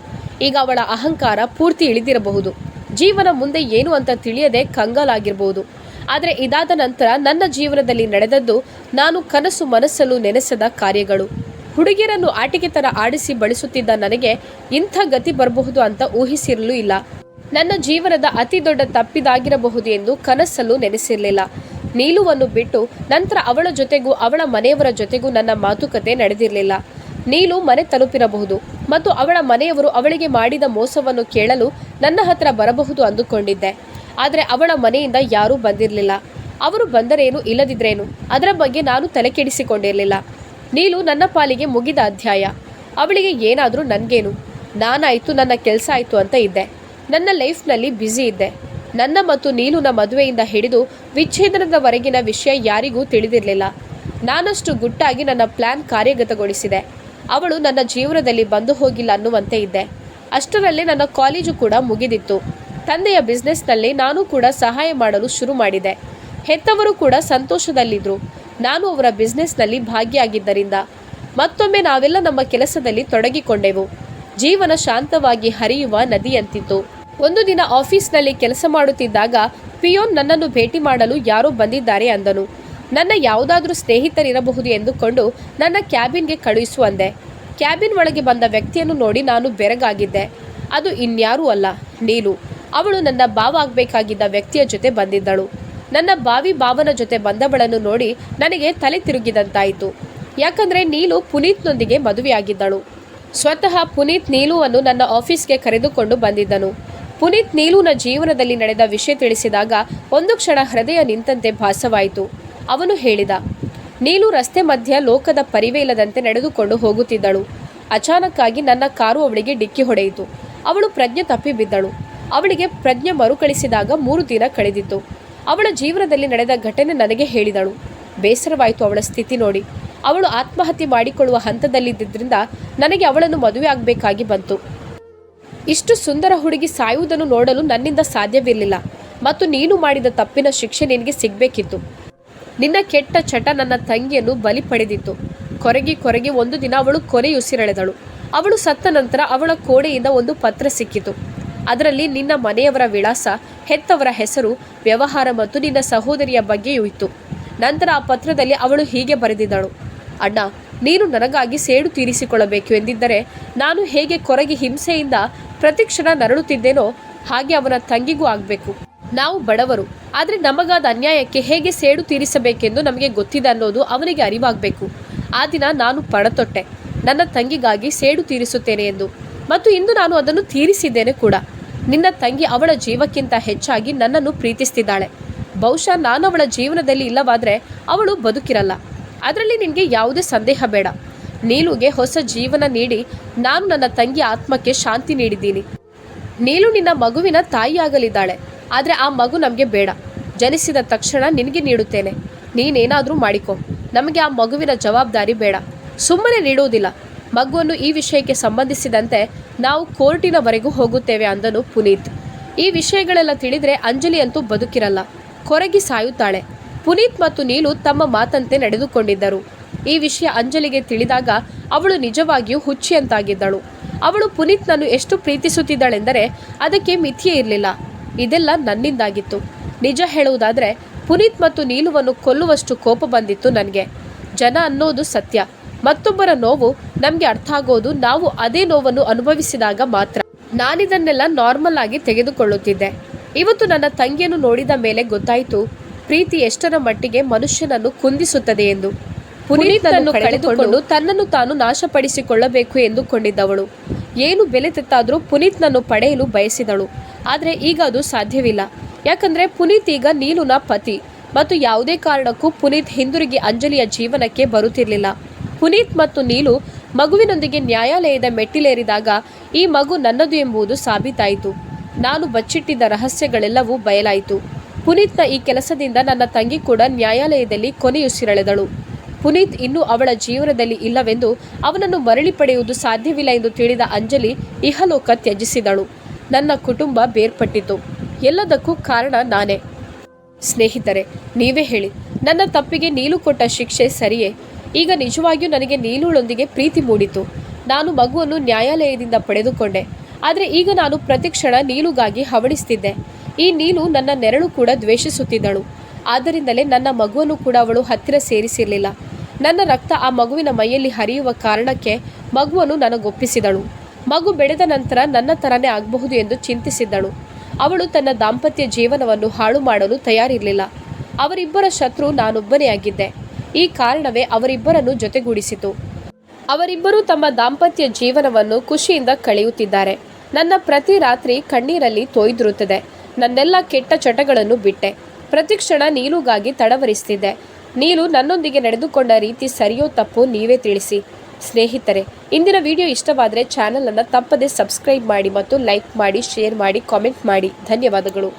ಈಗ ಅವಳ ಅಹಂಕಾರ ಪೂರ್ತಿ ಇಳಿದಿರಬಹುದು. ಜೀವನ ಮುಂದೆ ಏನು ಅಂತ ತಿಳಿಯದೆ ಕಂಗಾಲಾಗಿರಬಹುದು ಆದರೆ ಇದಾದ ನಂತರ ನನ್ನ ಜೀವನದಲ್ಲಿ ನಡೆದದ್ದು ನಾನು ಕನಸು ಮನಸ್ಸಲ್ಲೂ ನೆನೆಸದ ಕಾರ್ಯಗಳು. ಹುಡುಗಿಯರನ್ನು ಆಟಿಕೆ ತರ ಆಡಿಸಿ ಬಳಸುತ್ತಿದ್ದ ನನಗೆ ಇಂಥ ಗತಿ ಬರಬಹುದು ಅಂತ ಊಹಿಸಿರಲೂ ಇಲ್ಲ. ನನ್ನ ಜೀವನದ ಅತಿ ದೊಡ್ಡ ತಪ್ಪಿದಾಗಿರಬಹುದು ಎಂದು ಕನಸಲ್ಲೂ ನೆನೆಸಿರಲಿಲ್ಲ. ನೀಲುವನ್ನು ಬಿಟ್ಟು ನಂತರ ಅವಳ ಜೊತೆಗೂ ಅವಳ ಮನೆಯವರ ಜೊತೆಗೂ ನನ್ನ ಮಾತುಕತೆ ನಡೆದಿರಲಿಲ್ಲ. ನೀಲು ಮನೆ ತಲುಪಿರಬಹುದು ಮತ್ತು ಅವಳ ಮನೆಯವರು ಅವಳಿಗೆ ಮಾಡಿದ ಮೋಸವನ್ನು ಕೇಳಲು ನನ್ನ ಹತ್ರ ಬರಬಹುದು ಅಂದುಕೊಂಡಿದ್ದೆ. ಆದರೆ ಅವಳ ಮನೆಯಿಂದ ಯಾರೂ ಬಂದಿರಲಿಲ್ಲ. ಅವರು ಬಂದರೇನು ಇಲ್ಲದಿದ್ರೇನು? ಅದರ ಬಗ್ಗೆ ನಾನು ತಲೆ ಕೆಡಿಸಿಕೊಂಡಿರಲಿಲ್ಲ. ನೀಲು ನನ್ನ ಪಾಲಿಗೆ ಮುಗಿದ ಅಧ್ಯಾಯ. ಅವಳಿಗೆ ಏನಾದರೂ ನನಗೇನು? ನಾನಾಯಿತು, ನನ್ನ ಕೆಲಸ ಆಯಿತು ಅಂತ ಇದ್ದೆ. ನನ್ನ ಲೈಫ್ನಲ್ಲಿ ಬ್ಯುಸಿ ಇದ್ದೆ. ನನ್ನ ಮತ್ತು ನೀಲುನ ಮದುವೆಯಿಂದ ಹಿಡಿದು ವಿಚ್ಛೇದನದವರೆಗಿನ ವಿಷಯ ಯಾರಿಗೂ ತಿಳಿದಿರಲಿಲ್ಲ. ನಾನಷ್ಟು ಗುಟ್ಟಾಗಿ ನನ್ನ ಪ್ಲ್ಯಾನ್ ಕಾರ್ಯಗತಗೊಳಿಸಿದೆ. ಅವಳು ನನ್ನ ಜೀವನದಲ್ಲಿ ಬಂದು ಹೋಗಿಲ್ಲ ಅನ್ನುವಂತೆ ಇದ್ದೆ. ಅಷ್ಟರಲ್ಲೇ ನನ್ನ ಕಾಲೇಜು ಕೂಡ ಮುಗಿದಿತ್ತು. ತಂದೆಯ ಬಿಸ್ನೆಸ್ನಲ್ಲಿ ನಾನು ಕೂಡ ಸಹಾಯ ಮಾಡಲು ಶುರು ಮಾಡಿದೆ. ಹೆತ್ತವರು ಕೂಡ ಸಂತೋಷದಲ್ಲಿದ್ದರು ನಾನು ಅವರ ಬಿಸ್ನೆಸ್ನಲ್ಲಿ ಭಾಗಿಯಾಗಿದ್ದರಿಂದ ಮತ್ತೊಮ್ಮೆ ನಾವೆಲ್ಲ ನಮ್ಮ ಕೆಲಸದಲ್ಲಿ ತೊಡಗಿಕೊಂಡೆವು. ಜೀವನ ಶಾಂತವಾಗಿ ಹರಿಯುವ ನದಿಯಂತಿತ್ತು. ಒಂದು ದಿನ ಆಫೀಸ್ನಲ್ಲಿ ಕೆಲಸ ಮಾಡುತ್ತಿದ್ದಾಗ ಪಿಯೋನ್ ನನ್ನನ್ನು ಭೇಟಿ ಮಾಡಲು ಯಾರೋ ಬಂದಿದ್ದಾರೆ ಅಂದನು. ನನ್ನ ಯಾವುದಾದ್ರೂ ಸ್ನೇಹಿತರಿರಬಹುದು ಎಂದುಕೊಂಡು ನನ್ನ ಕ್ಯಾಬಿನ್ಗೆ ಕಳುಹಿಸು ಅಂದೆ. ಕ್ಯಾಬಿನ್ ಒಳಗೆ ಬಂದ ವ್ಯಕ್ತಿಯನ್ನು ನೋಡಿ ನಾನು ಬೆರಗಾಗಿದ್ದೆ. ಅದು ಇನ್ಯಾರೂ ಅಲ್ಲ ನೀಲು ಅವಳು ನನ್ನ ಬಾವ ಆಗಬೇಕಾಗಿದ್ದ ವ್ಯಕ್ತಿಯ ಜೊತೆ ಬಂದಿದ್ದಳು. ನನ್ನ ಬಾವಿ ಭಾವನ ಜೊತೆ ಬಂದವಳನ್ನು ನೋಡಿ ನನಗೆ ತಲೆ ತಿರುಗಿದಂತಾಯಿತು. ಯಾಕಂದ್ರೆ ನೀಲು ಪುನೀತ್ನೊಂದಿಗೆ ಮದುವೆಯಾಗಿದ್ದಳು. ಸ್ವತಃ ಪುನೀತ್ ನೀಲುವನ್ನು ನನ್ನ ಆಫೀಸ್ಗೆ ಕರೆದುಕೊಂಡು ಬಂದಿದ್ದನು. ಪುನೀತ್ ನೀಲುನ ಜೀವನದಲ್ಲಿ ನಡೆದ ವಿಷಯ ತಿಳಿಸಿದಾಗ ಒಂದು ಕ್ಷಣ ಹೃದಯ ನಿಂತಂತೆ ಭಾಸವಾಯಿತು. ಅವನು ಹೇಳಿದ ನೀಲು ರಸ್ತೆ ಮಧ್ಯ ಲೋಕದ ಪರಿವೇ ಇಲ್ಲದಂತೆ ನಡೆದುಕೊಂಡು ಹೋಗುತ್ತಿದ್ದಳು. ಅಚಾನಕ್ಕಾಗಿ ನನ್ನ ಕಾರು ಅವಳಿಗೆ ಡಿಕ್ಕಿ ಹೊಡೆಯಿತು. ಅವಳು ಪ್ರಜ್ಞೆ ತಪ್ಪಿ ಬಿದ್ದಳು. ಅವಳಿಗೆ ಪ್ರಜ್ಞೆ ಮರುಕಳಿಸಿದಾಗ ಮೂರು ದಿನ ಕಳೆದಿತ್ತು. ಅವಳ ಜೀವನದಲ್ಲಿ ನಡೆದ ಘಟನೆ ನನಗೆ ಹೇಳಿದಳು. ಬೇಸರವಾಯಿತು ಅವಳ ಸ್ಥಿತಿ ನೋಡಿ. ಅವಳು ಆತ್ಮಹತ್ಯೆ ಮಾಡಿಕೊಳ್ಳುವ ಹಂತದಲ್ಲಿದ್ದರಿಂದ ನನಗೆ ಅವಳನ್ನು ಮದುವೆ ಆಗಬೇಕಾಗಿ ಬಂತು. ಇಷ್ಟು ಸುಂದರ ಹುಡುಗಿ ಸಾಯುವುದನ್ನು ನೋಡಲು ನನ್ನಿಂದ ಸಾಧ್ಯವಿರಲಿಲ್ಲ. ಮತ್ತು ನೀನು ಮಾಡಿದ ತಪ್ಪಿನ ಶಿಕ್ಷೆ ನಿನಗೆ ಸಿಗಬೇಕಿತ್ತು. ನಿನ್ನ ಕೆಟ್ಟ ಚಟ ನನ್ನ ತಂಗಿಯನ್ನು ಬಲಿ ಪಡೆದಿತ್ತು. ಕೊರಗಿ ಕೊರಗಿ ಒಂದು ದಿನ ಅವಳು ಕೊರೆಯುಸಿರೆಳೆದಳು ಅವಳು ಸತ್ತ ನಂತರ ಅವಳ ಕೋಣೆಯಿಂದ ಒಂದು ಪತ್ರ ಸಿಕ್ಕಿತು. ಅದರಲ್ಲಿ ನಿನ್ನ ಮನೆಯವರ ವಿಳಾಸ, ಹೆತ್ತವರ ಹೆಸರು, ವ್ಯವಹಾರ ಮತ್ತು ನಿನ್ನ ಸಹೋದರಿಯ ಬಗ್ಗೆಯೂ ಇತ್ತು. ನಂತರ ಆ ಪತ್ರದಲ್ಲಿ ಅವಳು ಹೀಗೆ ಬರೆದಿದ್ದಳು. ಅಣ್ಣ, ನೀನು ನನಗಾಗಿ ಸೇಡು ತೀರಿಸಿಕೊಳ್ಳಬೇಕು ಎಂದಿದ್ದರೆ ನಾನು ಹೇಗೆ ಕೊರಗಿ ಹಿಂಸೆಯಿಂದ ಪ್ರತಿಕ್ಷಣ ನರಳುತ್ತಿದ್ದೇನೋ ಹಾಗೆ ಅವನ ತಂಗಿಗೂ ಆಗಬೇಕು. ನಾವು ಬಡವರು. ಆದರೆ ನಮಗಾದ ಅನ್ಯಾಯಕ್ಕೆ ಹೇಗೆ ಸೇಡು ತೀರಿಸಬೇಕೆಂದು ನಮಗೆ ಗೊತ್ತಿದೆ ಅನ್ನೋದು ಅವನಿಗೆ ಅರಿವಾಗಬೇಕು. ಆ ದಿನ ನಾನು ಪಡತೊಟ್ಟೆ. ನನ್ನ ತಂಗಿಗಾಗಿ ಸೇಡು ತೀರಿಸುತ್ತೇನೆ ಎಂದು. ಮತ್ತು ಇಂದು ನಾನು ಅದನ್ನು ತೀರಿಸಿದ್ದೇನೆ ಕೂಡ. ನಿನ್ನ ತಂಗಿ ಅವಳ ಜೀವಕ್ಕಿಂತ ಹೆಚ್ಚಾಗಿ ನನ್ನನ್ನು ಪ್ರೀತಿಸ್ತಿದ್ದಾಳೆ. ಬಹುಶಃ ನಾನು ಅವಳ ಜೀವನದಲ್ಲಿ ಇಲ್ಲವಾದರೆ ಅವಳು ಬದುಕಿರಲ್ಲ. ಅದರಲ್ಲಿ ನಿನಗೆ ಯಾವುದೇ ಸಂದೇಹ ಬೇಡ. ನೀಲುಗೆ ಹೊಸ ಜೀವನ ನೀಡಿ ನಾನು ನನ್ನ ತಂಗಿ ಆತ್ಮಕ್ಕೆ ಶಾಂತಿ ನೀಡಿದ್ದೀನಿ. ನೀಲು ನಿನ್ನ ಮಗುವಿನ ತಾಯಿಯಾಗಲಿದ್ದಾಳೆ. ಆದರೆ ಆ ಮಗು ನಮಗೆ ಬೇಡ. ಜನಿಸಿದ ತಕ್ಷಣ ನಿನಗೆ ನೀಡುತ್ತೇನೆ. ನೀನೇನಾದರೂ ಮಾಡಿಕೊ. ನಮಗೆ ಆ ಮಗುವಿನ ಜವಾಬ್ದಾರಿ ಬೇಡ. ಸುಮ್ಮನೆ ನೀಡುವುದಿಲ್ಲ ಮಗುವನ್ನು ಈ ವಿಷಯಕ್ಕೆ ಸಂಬಂಧಿಸಿದಂತೆ ನಾವು ಕೋರ್ಟಿನವರೆಗೂ ಹೋಗುತ್ತೇವೆ ಅಂದನು ಪುನೀತ್. ಈ ವಿಷಯಗಳೆಲ್ಲ ತಿಳಿದರೆ ಅಂಜಲಿ ಅಂತೂ ಬದುಕಿರಲ್ಲ. ಕೊರಗಿ ಸಾಯುತ್ತಾಳೆ. ಪುನೀತ್ ಮತ್ತು ನೀಲು ತಮ್ಮ ಮಾತಂತೆ ನಡೆದುಕೊಂಡಿದ್ದರು. ಈ ವಿಷಯ ಅಂಜಲಿಗೆ ತಿಳಿದಾಗ ಅವಳು ನಿಜವಾಗಿಯೂ ಹುಚ್ಚಿಯಂತಾಗಿದ್ದಳು ಅವಳು ಪುನೀತ್ನನ್ನು ಎಷ್ಟು ಪ್ರೀತಿಸುತ್ತಿದ್ದಳೆಂದರೆ ಅದಕ್ಕೆ ಮಿತಿಯೇ ಇರಲಿಲ್ಲ. ಇದೆಲ್ಲ ನನ್ನಿಂದಾಗಿತ್ತು. ನಿಜ ಹೇಳುವುದಾದರೆ ಪುನೀತ್ ಮತ್ತು ನೀಲುವನ್ನು ಕೊಲ್ಲುವಷ್ಟು ಕೋಪ ಬಂದಿತ್ತು ನನಗೆ. ಜನ ಅನ್ನೋದು ಸತ್ಯ. ಮತ್ತೊಬ್ಬರ ನೋವು ನಮಗೆ ಅರ್ಥ ಆಗೋದು ನಾವು ಅದೇ ನೋವನ್ನು ಅನುಭವಿಸಿದಾಗ ಮಾತ್ರ. ನಾನಿದನ್ನೆಲ್ಲ ನಾರ್ಮಲ್ ಆಗಿ ತೆಗೆದುಕೊಳ್ಳುತ್ತಿದ್ದೆ. ಇವತ್ತು ನನ್ನ ತಂಗಿಯನ್ನು ನೋಡಿದ ಮೇಲೆ ಗೊತ್ತಾಯಿತು ಪ್ರೀತಿ ಎಷ್ಟರ ಮಟ್ಟಿಗೆ ಮನುಷ್ಯನನ್ನು ಕುಂದಿಸುತ್ತದೆ ಎಂದು. ಪುನೀತನನ್ನು ಕಳೆದುಕೊಂಡು ತನ್ನನ್ನು ತಾನು ನಾಶಪಡಿಸಿಕೊಳ್ಳಬೇಕು ಎಂದುಕೊಂಡಿದ್ದವಳು. ಏನು ಬೆಲೆ ತೆತ್ತಾದರೂ ಪುನೀತ್ನನ್ನು ಪಡೆಯಲು ಬಯಸಿದಳು. ಆದರೆ ಈಗ ಅದು ಸಾಧ್ಯವಿಲ್ಲ. ಯಾಕಂದ್ರೆ ಪುನೀತ್ ಈಗ ನೀಲುನ ಪತಿ. ಮತ್ತು ಯಾವುದೇ ಕಾರಣಕ್ಕೂ ಪುನೀತ್ ಹಿಂದಿರುಗಿ ಅಂಜಲಿಯ ಜೀವನಕ್ಕೆ ಬರುತ್ತಿರಲಿಲ್ಲ. ಪುನೀತ್ ಮತ್ತು ನೀಲು ಮಗುವಿನೊಂದಿಗೆ ನ್ಯಾಯಾಲಯದ ಮೆಟ್ಟಿಲೇರಿದಾಗ ಈ ಮಗು ನನ್ನದು ಎಂಬುದು ಸಾಬೀತಾಯಿತು. ನಾನು ಬಚ್ಚಿಟ್ಟಿದ್ದ ರಹಸ್ಯಗಳೆಲ್ಲವೂ ಬಯಲಾಯಿತು. ಪುನೀತ್ನ ಈ ಕೆಲಸದಿಂದ ನನ್ನ ತಂಗಿ ಕೂಡ ನ್ಯಾಯಾಲಯದಲ್ಲಿ ಕೊನೆಯುಸಿರೆಳೆದಳು. ಪುನೀತ್ ಇನ್ನೂ ಅವಳ ಜೀವನದಲ್ಲಿ ಇಲ್ಲವೆಂದು ಅವನನ್ನು ಮರಳಿ ಪಡೆಯುವುದು ಸಾಧ್ಯವಿಲ್ಲ ಎಂದು ತಿಳಿದ ಅಂಜಲಿ ಇಹಲೋಕ ತ್ಯಜಿಸಿದಳು. ನನ್ನ ಕುಟುಂಬ ಬೇರ್ಪಟ್ಟಿತು. ಎಲ್ಲದಕ್ಕೂ ಕಾರಣ ನಾನೇ. ಸ್ನೇಹಿತರೆ, ನೀವೇ ಹೇಳಿ. ನನ್ನ ತಪ್ಪಿಗೆ ನೀಲು ಕೊಟ್ಟ ಶಿಕ್ಷೆ ಸರಿಯೇ? ಈಗ ನಿಜವಾಗಿಯೂ ನನಗೆ ನೀಲುಳೊಂದಿಗೆ ಪ್ರೀತಿ ಮೂಡಿತು. ನಾನು ಮಗುವನ್ನು ನ್ಯಾಯಾಲಯದಿಂದ ಪಡೆದುಕೊಂಡೆ. ಆದರೆ ಈಗ ನಾನು ಪ್ರತಿಕ್ಷಣ ನೀಲುಗಾಗಿ ಹವಳಿಸ್ತಿದ್ದೆ. ಈ ನೀಲು ನನ್ನ ನೆರಳು ಕೂಡ ದ್ವೇಷಿಸುತ್ತಿದ್ದಳು. ಆದ್ದರಿಂದಲೇ ನನ್ನ ಮಗುವನ್ನು ಕೂಡ ಅವಳು ಹತ್ತಿರ ಸೇರಿಸಿರಲಿಲ್ಲ. ನನ್ನ ರಕ್ತ ಆ ಮಗುವಿನ ಮೈಯಲ್ಲಿ ಹರಿಯುವ ಕಾರಣಕ್ಕೆ ಮಗುವನ್ನು ನನಗೊಪ್ಪಿಸಿದಳು. ಮಗು ಬೆಳೆದ ನಂತರ ನನ್ನ ತರನೇ ಆಗಬಹುದು ಎಂದು ಚಿಂತಿಸಿದ್ದಳು. ಅವಳು ತನ್ನ ದಾಂಪತ್ಯ ಜೀವನವನ್ನು ಹಾಳು ಮಾಡಲು ತಯಾರಿರಲಿಲ್ಲ. ಅವರಿಬ್ಬರ ಶತ್ರು ನಾನೊಬ್ಬನೇ ಆಗಿದ್ದೆ. ಈ ಕಾರಣವೇ ಅವರಿಬ್ಬರನ್ನು ಜೊತೆಗೂಡಿಸಿತು. ಅವರಿಬ್ಬರೂ ತಮ್ಮ ದಾಂಪತ್ಯ ಜೀವನವನ್ನು ಖುಷಿಯಿಂದ ಕಳೆಯುತ್ತಿದ್ದಾರೆ. ನನ್ನ ಪ್ರತಿ ರಾತ್ರಿ ಕಣ್ಣೀರಲ್ಲಿ ತೋಯ್ದಿರುತ್ತದೆ. ನನ್ನೆಲ್ಲ ಕೆಟ್ಟ ಚಟಗಳನ್ನು ಬಿಟ್ಟೆ. ಪ್ರತಿ ಕ್ಷಣ ನೀಲುಗಾಗಿ ತಡವರಿಸ್ತಿದ್ದೆ. ನೀಲು ನನ್ನೊಂದಿಗೆ ನಡೆದುಕೊಂಡ ರೀತಿ ಸರಿಯೋ ತಪ್ಪು ನೀವೇ ತಿಳಿಸಿ. ಸ್ನೇಹಿತರೆ, ಇಂದಿನ ವಿಡಿಯೋ ಇಷ್ಟವಾದರೆ ಚಾನಲನ್ನು ತಪ್ಪದೇ ಸಬ್ಸ್ಕ್ರೈಬ್ ಮಾಡಿ ಮತ್ತು ಲೈಕ್ ಮಾಡಿ ಶೇರ್ ಮಾಡಿ ಕಾಮೆಂಟ್ ಮಾಡಿ. ಧನ್ಯವಾದಗಳು.